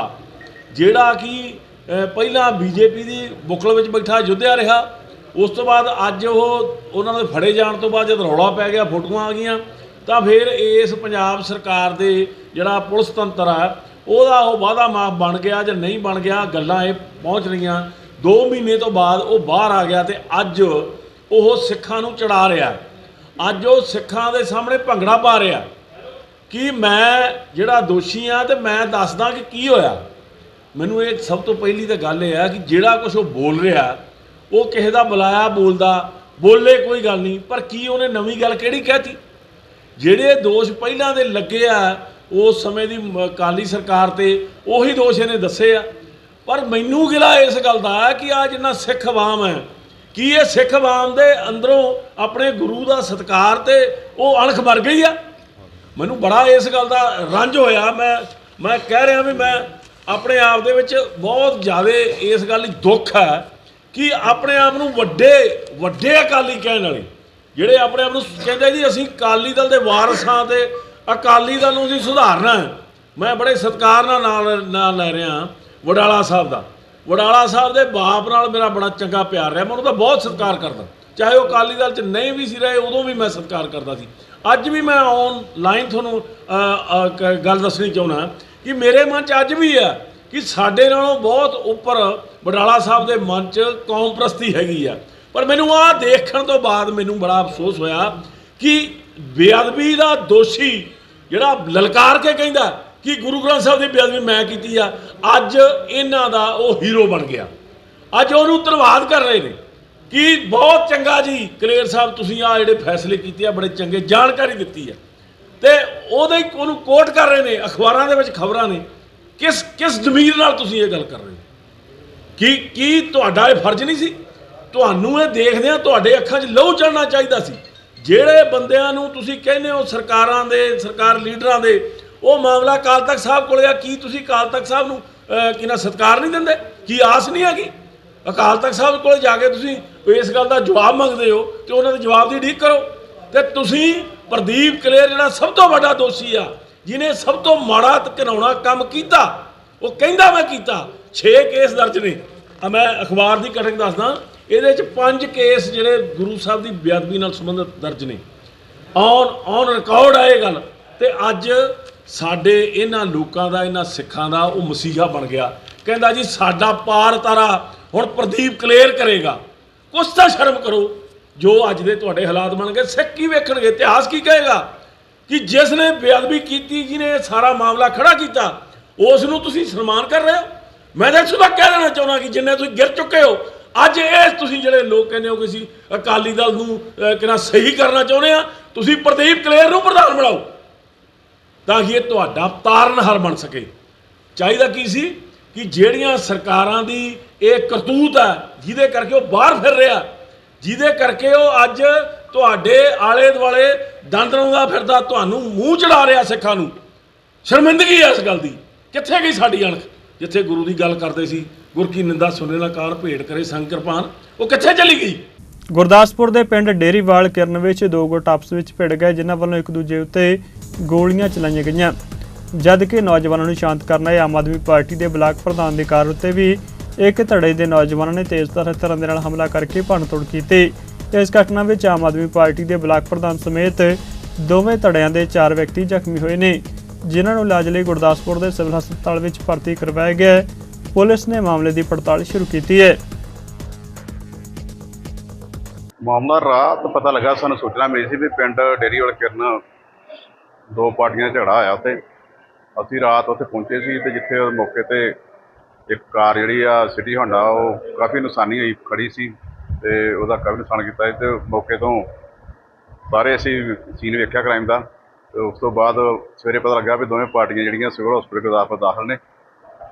ਜਿਹੜਾ ਕਿ ਅਹ, ਪਹਿਲਾਂ ਬੀਜੇਪੀ ਦੀ ਬੁਕਲ ਵਿੱਚ ਬੈਠਾ ਯੁੱਧਿਆ ਰਿਹਾ। ਉਸ ਤੋਂ ਬਾਅਦ ਅੱਜ ਉਹ ਉਹਨਾਂ ਦੇ ਫੜੇ ਜਾਣ ਤੋਂ ਬਾਅਦ ਜਦ ਰੌਲਾ ਪੈ ਗਿਆ ਫੋਟੋਆਂ ਆ ਗਈਆਂ ਤਾਂ ਫਿਰ ਇਸ ਪੰਜਾਬ ਸਰਕਾਰ ਦੇ ਜਿਹੜਾ ਪੁਲਿਸ ਤੰਤਰ ਆ ਉਹਦਾ ਉਹ ਵਾਅਦਾ ਮਾਫ ਬਣ ਗਿਆ ਜਾਂ ਨਹੀਂ ਬਣ ਗਿਆ ਗੱਲਾਂ ਇਹ ਪਹੁੰਚ ਰਹੀਆਂ। 2 ਮਹੀਨੇ ਤੋਂ ਬਾਅਦ ਉਹ ਬਾਹਰ ਆ ਗਿਆ ਤੇ ਅੱਜ ਉਹ ਸਿੱਖਾਂ ਨੂੰ ਚੜਾ ਰਿਹਾ। ਅੱਜ ਉਹ ਸਿੱਖਾਂ ਦੇ ਸਾਹਮਣੇ ਭੰਗੜਾ ਪਾ ਰਿਹਾ। ਕਿ ਮੈਂ ਜਿਹੜਾ ਦੋਸ਼ੀ ਆ ਤੇ ਮੈਂ ਦੱਸਦਾ ਕਿ ਕੀ ਹੋਇਆ? ਮੈਨੂੰ ਇਹ ਸਭ ਤੋਂ ਪਹਿਲੀ ਤਾਂ ਗੱਲ ਇਹ ਆ ਕਿ ਜਿਹੜਾ ਕੁਝ ਉਹ ਬੋਲ ਰਿਹਾ, ਉਹ ਕਿਸੇ ਦਾ ਬੁਲਾਇਆ ਬੋਲਦਾ, ਬੋਲੇ ਕੋਈ ਗੱਲ ਨਹੀਂ, ਪਰ ਕੀ ਉਹਨੇ ਨਵੀਂ ਗੱਲ ਕਿਹੜੀ ਕਹਿਤੀ? ਜਿਹੜੇ ਦੋਸ਼ ਪਹਿਲਾਂ ਦੇ ਲੱਗੇ ਆ ਉਸ ਸਮੇਂ ਦੀ ਮ- ਅਕਾਲੀ ਸਰਕਾਰ ਤੇ ਉਹੀ ਦੋਸ਼ ਇਹਨੇ ਦੱਸੇ ਆ। ਪਰ ਮੈਨੂੰ ਗਿਲਾ ਇਸ ਗੱਲ ਦਾ ਕਿ ਆ ਜਿੰਨਾ ਸਿੱਖ ਆਵਾਮ ਹੈ ਕੀ ਇਹ ਸਿੱਖ ਆਵਾਮ ਦੇ ਅੰਦਰੋਂ ਆਪਣੇ ਗੁਰੂ ਦਾ ਸਤਿਕਾਰ ਤੇ ਉਹ ਅਣਖ ਮਰ ਗਈ ਆ? ਮੈਨੂੰ ਬੜਾ ਇਸ ਗੱਲ ਦਾ ਰੰਜ ਹੋਇਆ। ਮੈਂ ਮੈਂ ਕਹਿ ਰਿਹਾ ਵੀ ਮੈਂ ਆਪਣੇ ਆਪ ਦੇ ਵਿੱਚ ਬਹੁਤ ਜ਼ਿਆਦਾ ਇਸ ਗੱਲ ਲਈ ਦੁੱਖ ਹੈ ਕਿ ਆਪਣੇ ਆਪ ਨੂੰ ਵੱਡੇ ਵੱਡੇ ਅਕਾਲੀ ਕਹਿਣ ਵਾਲੇ, ਜਿਹੜੇ ਆਪਣੇ ਆਪ ਨੂੰ ਕਹਿੰਦੇ ਜੀ, ਅਸੀਂ ਅਕਾਲੀ ਦਲ ਦੇ ਵਾਰਸ ਹਾਂ ਤੇ ਅਕਾਲੀ ਦਲ ਨੂੰ ਅਸੀਂ ਸੁਧਾਰਨਾ ਹੈ। ਮੈਂ ਬੜੇ ਸਤਿਕਾਰ ਨਾਲ ਨਾਲ ਲੈ ਰਿਹਾ ਵਡਾਲਾ ਸਾਹਿਬ ਦਾ। ਵਡਾਲਾ ਸਾਹਿਬ ਦੇ ਬਾਪ ਨਾਲ ਮੇਰਾ ਬੜਾ ਚੰਗਾ ਪਿਆਰ ਰਿਹਾ। ਮੈਂ ਉਹਨੂੰ ਤਾਂ ਬਹੁਤ ਸਤਿਕਾਰ ਕਰਦਾ। ਚਾਹੇ ਉਹ ਅਕਾਲੀ ਦਲ 'ਚ ਨਹੀਂ ਵੀ ਸੀ ਰਹੇ, ਉਦੋਂ ਵੀ ਮੈਂ ਸਤਿਕਾਰ ਕਰਦਾ ਸੀ। ਅੱਜ ਵੀ ਮੈਂ ਆਨਲਾਈਨ ਤੁਹਾਨੂੰ ਗੱਲ ਦੱਸਣੀ ਚਾਹੁੰਦਾ ਕਿ ਮੇਰੇ ਮਨ 'ਚ ਅੱਜ ਵੀ ਹੈ ਕਿ ਸਾਡੇ ਨਾਲੋਂ ਬਹੁਤ ਉੱਪਰ ਵਡਾਲਾ ਸਾਹਿਬ ਦੇ ਮਨ 'ਚ ਕੌਮ ਪ੍ਰਸਤੀ ਹੈਗੀ ਆ। ਪਰ ਮੈਨੂੰ ਆਹ ਦੇਖਣ ਤੋਂ ਬਾਅਦ ਮੈਨੂੰ ਬੜਾ ਅਫਸੋਸ ਹੋਇਆ ਕਿ ਬੇਅਦਬੀ ਦਾ ਦੋਸ਼ੀ ਜਿਹੜਾ ਲਲਕਾਰ ਕੇ ਕਹਿੰਦਾ ਕਿ ਗੁਰੂ ਗ੍ਰੰਥ ਸਾਹਿਬ ਦੀ ਬੇਅਦਬੀ ਮੈਂ ਕੀਤੀ ਆ। ਅੱਜ ਇਹਨਾਂ ਦਾ ਉਹ ਹੀਰੋ ਬਣ ਗਿਆ। ਅੱਜ ਉਹਨੂੰ ਧੰਨਵਾਦ ਕਰ ਰਹੇ ਨੇ। ਕਿ ਬਹੁਤ ਚੰਗਾ ਜੀ, ਕਲੇਰ ਸਾਹਿਬ, ਤੁਸੀਂ ਆ ਜਿਹੜੇ ਫੈਸਲੇ ਕੀਤੇ ਆ, ਬੜੇ ਚੰਗੇ, ਜਾਣਕਾਰੀ ਦਿੱਤੀ ਆ। ਤੇ ਉਹਦੇ ਉਹਨੂੰ ਕੋਟ ਕਰ ਰਹੇ ਨੇ, ਅਖਬਾਰਾਂ ਦੇ ਵਿੱਚ ਖਬਰਾਂ ਨੇ। ਕਿਸ ਕਿਸ ਜ਼ਮੀਰ ਨਾਲ ਤੁਸੀਂ ਇਹ ਗੱਲ ਕਰ ਰਹੇ ਹੋ? ਕੀ ਕੀ ਤੁਹਾਡਾ ਇਹ ਫਰਜ਼ ਨਹੀਂ ਸੀ? ਤੁਹਾਨੂੰ ਇਹ ਦੇਖਦਿਆਂ ਤੁਹਾਡੇ ਅੱਖਾਂ 'ਚ ਲਹੂ ਚੜਨਾ ਚਾਹੀਦਾ ਸੀ। ਜਿਹੜੇ ਬੰਦਿਆਂ ਨੂੰ ਤੁਸੀਂ ਕਹਿੰਦੇ ਹੋ, ਸਰਕਾਰਾਂ ਦੇ, ਸਰਕਾਰ ਲੀਡਰਾਂ ਦੇ ਉਹ ਮਾਮਲਾ ਅਕਾਲ ਤਖਤ ਸਾਹਿਬ ਕੋਲ ਆ ਕੀ ਤੁਸੀਂ ਅਕਾਲ ਤਖਤ ਸਾਹਿਬ ਨੂੰ ਅਹ, ਕੀ ਨਾ ਸਤਿਕਾਰ ਨਹੀਂ ਦਿੰਦੇ? ਕੀ ਆਸ ਨਹੀਂ ਹੈਗੀ? ਅਕਾਲ ਤਖਤ ਸਾਹਿਬ ਕੋਲ ਜਾ ਕੇ ਤੁਸੀਂ ਇਸ ਗੱਲ ਦਾ ਜਵਾਬ ਮੰਗਦੇ ਹੋ ਤੇ ਉਹਨਾਂ ਦੇ ਜਵਾਬ ਦੀ ਉਡੀਕ ਕਰੋ। ਤੇ ਤੁਸੀਂ ਪ੍ਰਦੀਪ ਕਲੇਰ ਜਿਹੜਾ ਸਭ ਤੋਂ ਵੱਡਾ ਦੋਸ਼ੀ ਆ ਜਿਨੇ ਸਭ ਤੋਂ ਮਾੜਾ ਤੇ ਘਿਨਾਉਣਾ ਕੰਮ ਕੀਤਾ ਉਹ ਕਹਿੰਦਾ ਮੈਂ ਕੀਤਾ 6 ਕੇਸ ਦਰਜ ਨੇ। ਆ ਮੈਂ ਅਖਬਾਰ ਦੀ ਕਟਿੰਗ ਦੱਸਦਾ ਇਹਦੇ ਚ ਪੰਜ ਕੇਸ ਜਿਹੜੇ ਗੁਰੂ ਸਾਹਿਬ ਦੀ ਬੇਅਦਬੀ ਨਾਲ ਸੰਬੰਧਿਤ ਦਰਜ ਨੇ। ਔਨ ਔਨ ਰਿਕਾਰਡ ਆ ਇਹ ਗੱਲ। ਤੇ ਅੱਜ ਸਾਡੇ ਇਹਨਾਂ ਲੋਕਾਂ ਦਾ ਇਹਨਾਂ ਸਿੱਖਾਂ ਦਾ ਉਹ ਮਸੀਹਾ ਬਣ ਗਿਆ। ਕਹਿੰਦਾ ਜੀ ਸਾਡਾ ਪਾਰ ਤਾਰਾ ਹੁਣ ਪ੍ਰਦੀਪ ਕਲੇਰ ਕਰੇਗਾ। ਕੁਛ ਤਾਂ ਸ਼ਰਮ ਕਰੋ। ਜੋ ਅੱਜ ਦੇ ਤੁਹਾਡੇ ਹਾਲਾਤ ਬਣ ਗਏ ਸਿੱਖ ਕੀ ਵੇਖਣਗੇ? ਇਤਿਹਾਸ ਕੀ ਕਹੇਗਾ? ਕਿ ਜਿਸ ਨੇ ਬੇਅਦਬੀ ਕੀਤੀ ਜਿਹਨੇ ਇਹ ਸਾਰਾ ਮਾਮਲਾ ਖੜਾ ਕੀਤਾ ਉਸ ਨੂੰ ਤੁਸੀਂ ਸਨਮਾਨ ਕਰ ਰਹੇ ਹੋ? ਮੈਂ ਤਾਂ ਸੁਦਾ ਕਹਿ ਦੇਣਾ ਚਾਹੁੰਦਾ ਕਿ ਜਿੰਨੇ ਤੁਸੀਂ ਗਿਰ ਚੁੱਕੇ ਹੋ ਅੱਜ ਇਹ ਤੁਸੀਂ ਜਿਹੜੇ ਲੋਕ ਕਹਿੰਦੇ ਹੋ ਕਿ ਅਸੀਂ ਅਕਾਲੀ ਦਲ ਨੂੰ ਅਹ, ਕਿਹੜਾ ਸਹੀ ਕਰਨਾ ਚਾਹੁੰਦੇ ਆ ਤੁਸੀਂ ਪ੍ਰਦੀਪ ਕਲੇਰ ਨੂੰ ਪ੍ਰਧਾਨ ਬਣਾਓ। ਤਾਂ ਕਿ ਇਹ ਤੁਹਾਡਾ ਤਾਰਨਹਾਰ ਬਣ ਸਕੇ। ਚਾਹੀਦਾ ਕੀ ਸੀ ਕਿ ਜਿਹੜੀਆਂ ਸਰਕਾਰਾਂ ਦੀ ਇਹ ਕਰਤੂਤ ਹੈ, ਜਿਹਦੇ ਕਰਕੇ ਉਹ ਬਾਹਰ ਫਿਰ ਰਿਹਾ, ਜਿਹਦੇ ਕਰਕੇ ਉਹ ਅੱਜ ਤੁਹਾਡੇ ਆਲੇ ਦੁਆਲੇ ਦੰਦ ਰੋਂਦਾ ਫਿਰਦਾ, ਤੁਹਾਨੂੰ ਮੂੰਹ ਚੜਾ ਰਿਹਾ ਸਿੱਖਾਂ ਨੂੰ। ਸ਼ਰਮਿੰਦਗੀ ਹੈ ਇਸ ਗੱਲ ਦੀ। ਕਿੱਥੇ ਗਈ ਸਾਡੀ ਅਣਖ? ਜਿੱਥੇ ਗੁਰੂ ਦੀ ਗੱਲ ਕਰਦੇ ਸੀ, ਗੁਰ ਕੀ ਨਿੰਦਾ ਸੁਣੇ ਨਾ ਕਾਰ ਭੇਟ ਕਰੇ ਸੰਗ ਕਿਰਪਾਨ, ਉਹ ਕਿੱਥੇ ਚਲੀ ਗਈ? ਗੁਰਦਾਸਪੁਰ ਦੇ ਪਿੰਡ ਡੇਰੀਵਾਲ ਕਿਰਨ ਵਿੱਚ ਦੋ ਗੁੱਟ ਆਪਸ ਵਿੱਚ ਭਿੜ ਗਏ, ਜਿਨ੍ਹਾਂ ਵੱਲੋਂ ਇੱਕ ਦੂਜੇ ਉੱਤੇ ਗੋਲੀਆਂ ਚਲਾਈਆਂ ਗਈਆਂ। ਜਦ ਕਿ ਨੌਜਵਾਨਾਂ ਨੂੰ ਸ਼ਾਂਤ ਕਰਨ ਆਏ ਆਮ ਆਦਮੀ ਪਾਰਟੀ ਦੇ ਬਲਾਕ ਪ੍ਰਧਾਨ ਦੀ ਕਾਰ ਉੱਤੇ ਵੀ ਇੱਕ ਧੜੇ ਦੇ ਨੌਜਵਾਨਾਂ ਨੇ ਤੇਜ਼ਧਾਰ ਹਥਿਆਰਾਂ ਦੇ ਨਾਲ ਹਮਲਾ ਕਰਕੇ ਭੰਨਤੋੜ ਕੀਤੀ। ਇਸ ਘਟਨਾ ਵਿੱਚ ਆਮ ਆਦਮੀ ਪਾਰਟੀ ਦੇ ਬਲਾਕ ਪ੍ਰਧਾਨ ਸਮੇਤ ਦੋਵੇਂ ਧੜਿਆਂ ਦੇ ਚਾਰ ਵਿਅਕਤੀ ਜ਼ਖਮੀ ਹੋਏ ਨੇ, ਜਿਨ੍ਹਾਂ ਨੂੰ ਇਲਾਜ ਲਈ ਗੁਰਦਾਸਪੁਰ ਦੇ ਸਿਵਲ ਹਸਪਤਾਲ ਵਿੱਚ ਭਰਤੀ ਕਰਵਾਇਆ ਗਿਆ ਹੈ। ਪੁਲਿਸ ਨੇ ਮਾਮਲੇ ਦੀ ਪੜਤਾਲ ਸ਼ੁਰੂ ਕੀਤੀ ਹੈ। ਮਾਮਲਾ ਰਾਤ ਪਤਾ ਲੱਗਾ, ਸਾਨੂੰ ਸੂਚਨਾ ਮਿਲੀ ਸੀ ਵੀ ਪਿੰਡ ਡੇਰੀਵਾਲ ਕਿਰਨ ਦੋ ਪਾਰਟੀਆਂ 'ਚ ਝਗੜਾ ਆਇਆ ਉੱਥੇ। ਅਸੀਂ ਰਾਤ ਉੱਥੇ ਪਹੁੰਚੇ ਸੀ ਤੇ ਜਿੱਥੇ ਮੌਕੇ ਤੇ ਇੱਕ ਕਾਰ ਜਿਹੜੀ ਆ, ਸਿਟੀ ਹੋਂਡਾ, ਉਹ ਕਾਫੀ ਨੁਕਸਾਨੀ ਹੋਈ, ਖੜੀ ਸੀ ਤੇ ਉਹਦਾ ਕਾਫੀ ਨੁਕਸਾਨ ਕੀਤਾ ਸੀ ਤੇ ਮੌਕੇ ਤੋਂ ਸਾਰੇ ਅਸੀਂ ਸੀਨ ਵੇਖਿਆ ਕ੍ਰਾਈਮ ਦਾ ਤੇ ਉਸ ਤੋਂ ਬਾਅਦ ਸਵੇਰੇ ਪਤਾ ਲੱਗਾ ਵੀ ਦੋਵੇਂ ਪਾਰਟੀਆਂ ਜਿਹੜੀਆਂ ਸਿਵਲ ਹਸਪੀਟਲ ਗੁਰਦਾਸਪੁਰ ਦਾਖਲ ਨੇ।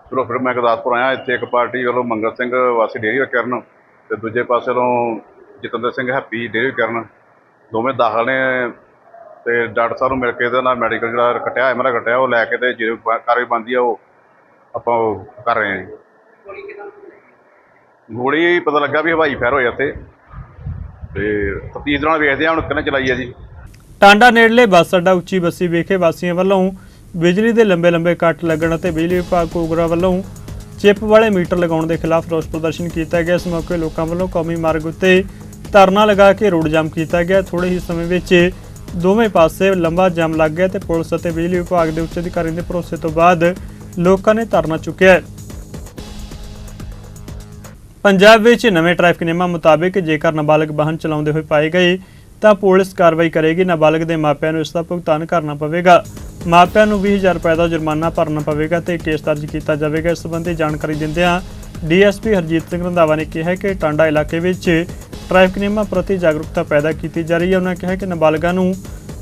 ਚਲੋ ਫਿਰ ਮੈਂ ਗੁਰਦਾਸਪੁਰ ਆਇਆ, ਇੱਥੇ ਇੱਕ ਪਾਰਟੀ ਵੱਲੋਂ ਮੰਗਲ ਸਿੰਘ ਵਾਸੀ ਡੇਰੀ ਕਰਨ ਤੇ ਦੂਜੇ ਪਾਸੇ ਵੱਲੋਂ ਜਤਿੰਦਰ ਸਿੰਘ ਹੈਪੀ ਡੇਰੀ ਕਰਨ ਦੋਵੇਂ ਦਾਖਲ ਨੇ। ਤੇ ਡਾਕਟਰ ਸਾਹਿਬ ਨੂੰ ਮਿਲ ਕੇ ਇਹਦਾ ਨਾਲ ਮੈਡੀਕਲ ਜਿਹੜਾ ਕੱਟਿਆ ਐਮਰਾ ਕੱਟਿਆ, ਉਹ ਲੈ ਕੇ ਤੇ ਜਿਹੜੇ ਕਾਰਵਾਈ ਬਣਦੀ ਆ, ਉਹ ਆਪਾਂ ਉਹ ਕਰ ਰਹੇ ਹਾਂ ਜੀ। ਗੋਲੀ ਪਤਾ ਲੱਗਾ ਵੀ ਹਵਾਈ ਫਾਇਰ ਹੋਇਆ ਇੱਥੇ। ਤੇ ਤਫਤੀਸ਼ ਨਾਲ ਵੇਖਦੇ ਹਾਂ ਹੁਣ ਕਿਹਨੇ ਚਲਾਈ ਹੈ ਜੀ। ਟਾਂਡਾ ਨੇੜਲੇ ਬੱਸ ਅੱਡਾ ਉੱਚੀ ਬੱਸੀ ਵਿਖੇ ਵਾਸੀਆਂ ਵੱਲੋਂ ਬਿਜਲੀ ਦੇ ਲੰਬੇ ਲੰਬੇ ਕੱਟ ਲੱਗਣ ਅਤੇ ਬਿਜਲੀ ਵਿਭਾਗ ਕੋਗਰਾ ਵੱਲੋਂ ਚਿੱਪ ਵਾਲੇ ਮੀਟਰ ਲਗਾਉਣ ਦੇ ਖਿਲਾਫ ਰੋਸ ਪ੍ਰਦਰਸ਼ਨ ਕੀਤਾ ਗਿਆ। ਇਸ ਮੌਕੇ ਲੋਕਾਂ ਵੱਲੋਂ ਕੌਮੀ ਮਾਰਗ ਉੱਤੇ ਧਰਨਾ ਲਗਾ ਕੇ ਰੋਡ ਜਾਮ ਕੀਤਾ ਗਿਆ। ਥੋੜੇ ਹੀ ਸਮੇਂ ਵਿੱਚ ਦੋਵੇਂ ਪਾਸੇ ਲੰਬਾ ਜਾਮ ਲੱਗ ਗਿਆ ਤੇ ਪੁਲਿਸ ਅਤੇ ਬਿਜਲੀ ਵਿਭਾਗ ਦੇ ਉੱਚ ਅਧਿਕਾਰੀਆਂ ਦੇ ਭਰੋਸੇ ਤੋਂ ਬਾਅਦ ਲੋਕਾਂ ਨੇ ਧਰਨਾ ਚੁੱਕਿਆ ਪੰਜਾਬ ਵਿੱਚ ਨਵੇਂ ਟ੍ਰੈਫਿਕ ਨਿਯਮਾਂ ਮੁਤਾਬਿਕ ਜੇਕਰ ਨਾਬਾਲਗ ਵਾਹਨ ਚਲਾਉਂਦੇ ਹੋਏ ਪਾਏ ਗਏ, ਤਾਂ ਪੁਲਿਸ ਕਾਰਵਾਈ ਕਰੇਗੀ। ਨਾਬਾਲਗ ਦੇ ਮਾਪਿਆਂ ਨੂੰ ਇਸ ਦਾ ਭੁਗਤਾਨ ਕਰਨਾ ਪਵੇਗਾ। ਮਾਪਿਆਂ ਨੂੰ 20000 ਰੁਪਏ ਦਾ ਜੁਰਮਾਨਾ ਭਰਨਾ ਪਵੇਗਾ ਤੇ ਕੇਸ ਦਰਜ ਕੀਤਾ ਜਾਵੇਗਾ। ਇਸ ਸੰਬੰਧੀ ਜਾਣਕਾਰੀ ਦਿੰਦਿਆਂ ਡੀਐਸਪੀ ਹਰਜੀਤ ਸਿੰਘ ਰੰਧਾਵਾ ਨੇ ਕਿਹਾ ਕਿ ਟਾਂਡਾ ਇਲਾਕੇ ਵਿੱਚ ਟ੍ਰੈਫਿਕ ਨਿਯਮਾਂ ਪ੍ਰਤੀ ਜਾਗਰੂਕਤਾ ਪੈਦਾ ਕੀਤੀ ਜਾ ਰਹੀ ਹੈ। ਉਹਨਾਂ ਕਿਹਾ ਕਿ ਨਾਬਾਲਗਾਂ ਨੂੰ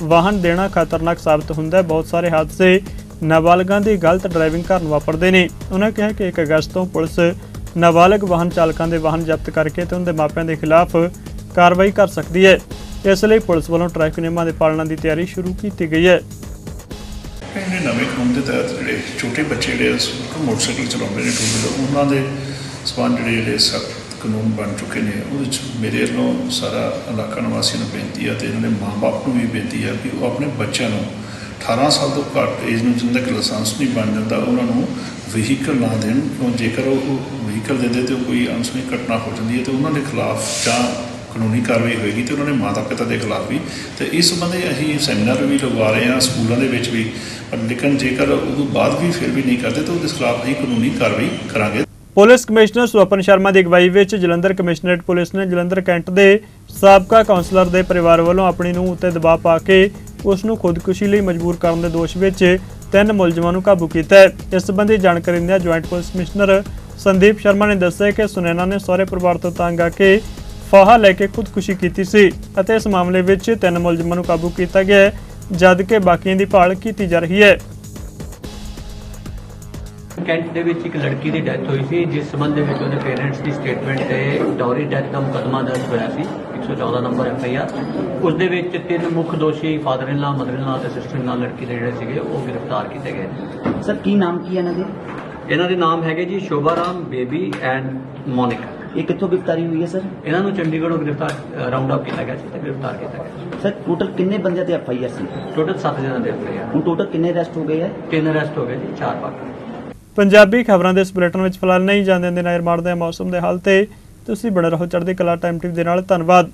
ਵਾਹਨ ਦੇਣਾ ਖਤਰਨਾਕ ਸਾਬਤ ਹੁੰਦਾ ਹੈ। ਬਹੁਤ ਸਾਰੇ ਹਾਦਸੇ ਨਾਬਾਲਗਾਂ ਦੀ ਗਲਤ ਡਰਾਈਵਿੰਗ ਕਾਰਨ ਵਾਪਰਦੇ ਨੇ। ਉਹਨਾਂ ਕਿਹਾ ਕਿ 1 ਅਗਸਤ ਤੋਂ ਪੁਲਿਸ ਨਾਬਾਲਗ ਵਾਹਨ ਚਾਲਕਾਂ ਦੇ ਵਾਹਨ ਜ਼ਬਤ ਕਰਕੇ ਤੇ ਉਹਨਾਂ ਦੇ ਮਾਪਿਆਂ ਦੇ ਖਿਲਾਫ ਕਾਰਵਾਈ ਕਰ ਸਕਦੀ ਹੈ। ਇਸ ਲਈ ਪੁਲਿਸ ਵੱਲੋਂ ਟ੍ਰੈਫਿਕ ਨਿਯਮਾਂ ਦੇ ਪਾਲਣਾ ਦੀ ਤਿਆਰੀ ਸ਼ੁਰੂ ਕੀਤੀ ਗਈ ਹੈ। ਇਹਨੇ ਨਵੇਂ ਕਾਨੂੰਨ ਦੇ ਤਹਿਤ ਜਿਹੜੇ ਛੋਟੇ ਬੱਚੇ ਜਿਹੜੇ ਮੋਟਰਸਾਈਕਲ ਚਲਾਉਂਦੇ ਨੇ ਟੂ ਵੀਲਰ ਉਹਨਾਂ ਦੇ ਸਬੰਧ ਜਿਹੜੇ ਸਖਤ ਕਾਨੂੰਨ ਬਣ ਚੁੱਕੇ ਨੇ, ਉਹਦੇ ਵਿੱਚ ਮੇਰੇ ਵੱਲੋਂ ਸਾਰਾ ਇਲਾਕਾ ਨਿਵਾਸੀਆਂ ਨੂੰ ਬੇਨਤੀ ਹੈ ਤੇ ਇਹਨਾਂ ਦੇ ਮਾਪੇ ਨੂੰ ਵੀ ਬੇਨਤੀ ਹੈ ਕਿ ਉਹ ਆਪਣੇ ਬੱਚਿਆਂ ਨੂੰ 18 ਸਾਲ ਤੋਂ ਘੱਟ ਏਜ ਨੂੰ ਜਿੰਨਾ ਤੱਕ ਲਾਇਸੈਂਸ ਨਹੀਂ ਬਣ ਜਾਂਦਾ, ਉਹਨਾਂ ਨੂੰ ਵਹੀਕਲ ਨਾ ਦੇਣ, ਕਿਉਂ ਜੇਕਰ ਉਹ ਵਹੀਕਲ ਦਿੰਦੇ ਤੇ ਉਹ ਕੋਈ ਅਨਸੁਣੀ ਘਟਨਾ ਹੋ ਜਾਂਦੀ ਹੈ ਤੇ ਉਹਨਾਂ ਦੇ ਖਿਲਾਫ ਜਾਂ ਕਾਨੂੰਨੀ ਕਾਰਵਾਈ ਹੋਏਗੀ ਤੇ ਉਹਨਾਂ ਦੇ ਮਾਤਾ ਪਿਤਾ ਦੇ ਖਿਲਾਫ ਵੀ। ਤੇ ਇਸ ਸੰਬੰਧੀ ਅਸੀਂ ਸੈਮੀਨਾਰ ਵੀ ਲਗਵਾ ਰਹੇ ਹਾਂ, ਸਕੂਲਾਂ ਦੇ ਵਿੱਚ ਵੀ, ਪਰ ਲੇਕਿਨ ਜੇਕਰ ਉਹ ਤੋਂ ਬਾਅਦ ਵੀ ਫਿਰ ਵੀ ਨਹੀਂ ਕਰਦੇ, ਤਾਂ ਉਹਦੇ ਖਿਲਾਫ ਅਸੀਂ ਕਾਨੂੰਨੀ ਕਾਰਵਾਈ ਕਰਾਂਗੇ। ਪੁਲਿਸ ਕਮਿਸ਼ਨਰ ਸਵਪਨ ਸ਼ਰਮਾ ਦੀ ਅਗਵਾਈ ਵਿੱਚ ਜਲੰਧਰ ਕਮਿਸ਼ਨਰੇਟ ਪੁਲਿਸ ਨੇ ਜਲੰਧਰ ਕੈਂਟ ਦੇ ਸਾਬਕਾ ਕਾਉਂਸਲਰ ਦੇ ਪਰਿਵਾਰ ਵੱਲੋਂ ਆਪਣੀ ਨੂੰ ਉੱਤੇ ਦਬਾਅ ਪਾ ਕੇ ਉਸ ਨੂੰ ਖੁਦਕੁਸ਼ੀ ਲਈ ਮਜਬੂਰ ਕਰਨ ਦੇ ਦੋਸ਼ ਵਿੱਚ ਤਿੰਨ ਮੁਲਜ਼ਮਾਂ ਨੂੰ ਕਾਬੂ ਕੀਤਾ ਹੈ। ਇਸ ਸੰਬੰਧੀ ਜਾਣਕਾਰੀ ਦਿੰਦਿਆਂ joint police commissioner Sandeep Sharma ਨੇ ਦੱਸਿਆ ਕਿ ਸੁਨੈਨਾ ਨੇ ਸਹੁਰੇ ਪਰਿਵਾਰ ਤੋਂ ਤੰਗ ਆ ਕੇ ਫਾਹਾ ਲੈ ਕੇ ਖੁਦਕੁਸ਼ੀ ਕੀਤੀ ਸੀ ਅਤੇ ਇਸ ਮਾਮਲੇ ਵਿੱਚ ਤਿੰਨ ਮੁਲਜ਼ਮਾਂ ਨੂੰ ਕਾਬੂ ਕੀਤਾ ਗਿਆ ਹੈ, ਜਦ ਕਿ ਬਾਕੀਆਂ ਦੀ ਭਾਲ ਕੀਤੀ ਜਾ ਰਹੀ ਹੈ। ਕੈਂਟ ਦੇ ਵਿੱਚ ਇੱਕ ਲੜਕੀ ਦੀ ਡੈਥ ਹੋਈ ਸੀ ਜਿਸ ਸੰਬੰਧ ਦੇ ਵਿੱਚ ਉਹਦੇ ਪੇਰੈਂਟਸ ਦੀ ਸਟੇਟਮੈਂਟ ਤੇ ਡੌਰੀ ਡੈਥ ਦਾ ਮੁਕੱਦਮਾ ਦਰਜ ਹੋਇਆ ਸੀ 114 ਨੰਬਰ ਐਫ ਆਈ ਆਰ ਉਸ ਦੇ ਵਿੱਚ ਤਿੰਨ ਮੁੱਖ ਦੋਸ਼ੀ father in law mother in ਲਾ ਤੇ ਸਿਸਟਰ ਇਨ ਲਾ ਲੜਕੀ ਦੇ ਜਿਹੜੇ ਸੀਗੇ ਉਹ ਗ੍ਰਿਫਤਾਰ ਕੀਤੇ ਗਏ। ਸਰ ਕੀ ਨਾਮ ਕੀ ਹੈ ਇਹਨਾਂ ਦੇ? ਇਹਨਾਂ ਦੇ ਨਾਮ ਹੈਗੇ ਜੀ ਸ਼ੋਭਾ ਰਾਮ ਬੇਬੀ ਐਂਡ ਮੋਨਿਕਾ। ਇਹ ਕਿੱਥੋਂ ਗ੍ਰਿਫਤਾਰੀ ਹੋਈ ਹੈ ਸਰ ਇਹਨਾਂ ਨੂੰ ਚੰਡੀਗੜ੍ਹੋਂ ਗ੍ਰਿਫਤਾਰ ਰਾਉਂਡ ਅਪ ਕੀਤਾ ਗਿਆ ਸੀ ਤੇ ਗ੍ਰਿਫਤਾਰ ਕੀਤਾ ਗਿਆ ਸਰ ਟੋਟਲ ਕਿੰਨੇ ਬੰਦਿਆਂ ਤੇ ਐਫ ਆਈ ਆਰ ਸੀ? ਟੋਟਲ 7 ਜਣਾਂ ਦੇ ਆ ਹੁਣ ਟੋਟਲ ਕਿੰਨੇ ਅਰੈਸਟ ਹੋ ਗਏ ਹੈ? ਤਿੰਨ ਅਰੈਸਟ ਹੋ ਗਏ ਜੀ ਚਾਰ ਬਾਕੀ ਪੰਜਾਬੀ ਖਬਰਾਂ ਦੇ ਇਸ ਬੁਲੇਟਿਨ ਵਿੱਚ ਫਿਲਹਾਲ ਨਹੀਂ ਜਾਂਦੇ ਦੇ ਨਜ਼ਰ ਮਾਰਦੇ ਹਾਂ ਮੌਸਮ ਦੇ ਹਾਲ ਤੇ। ਤੁਸੀਂ ਬਣੇ ਰਹੋ ਚੜ੍ਹਦੀ ਕਲਾ ਟਾਈਮ ਟਿਪ ਦੇ ਨਾਲ, ਧੰਨਵਾਦ।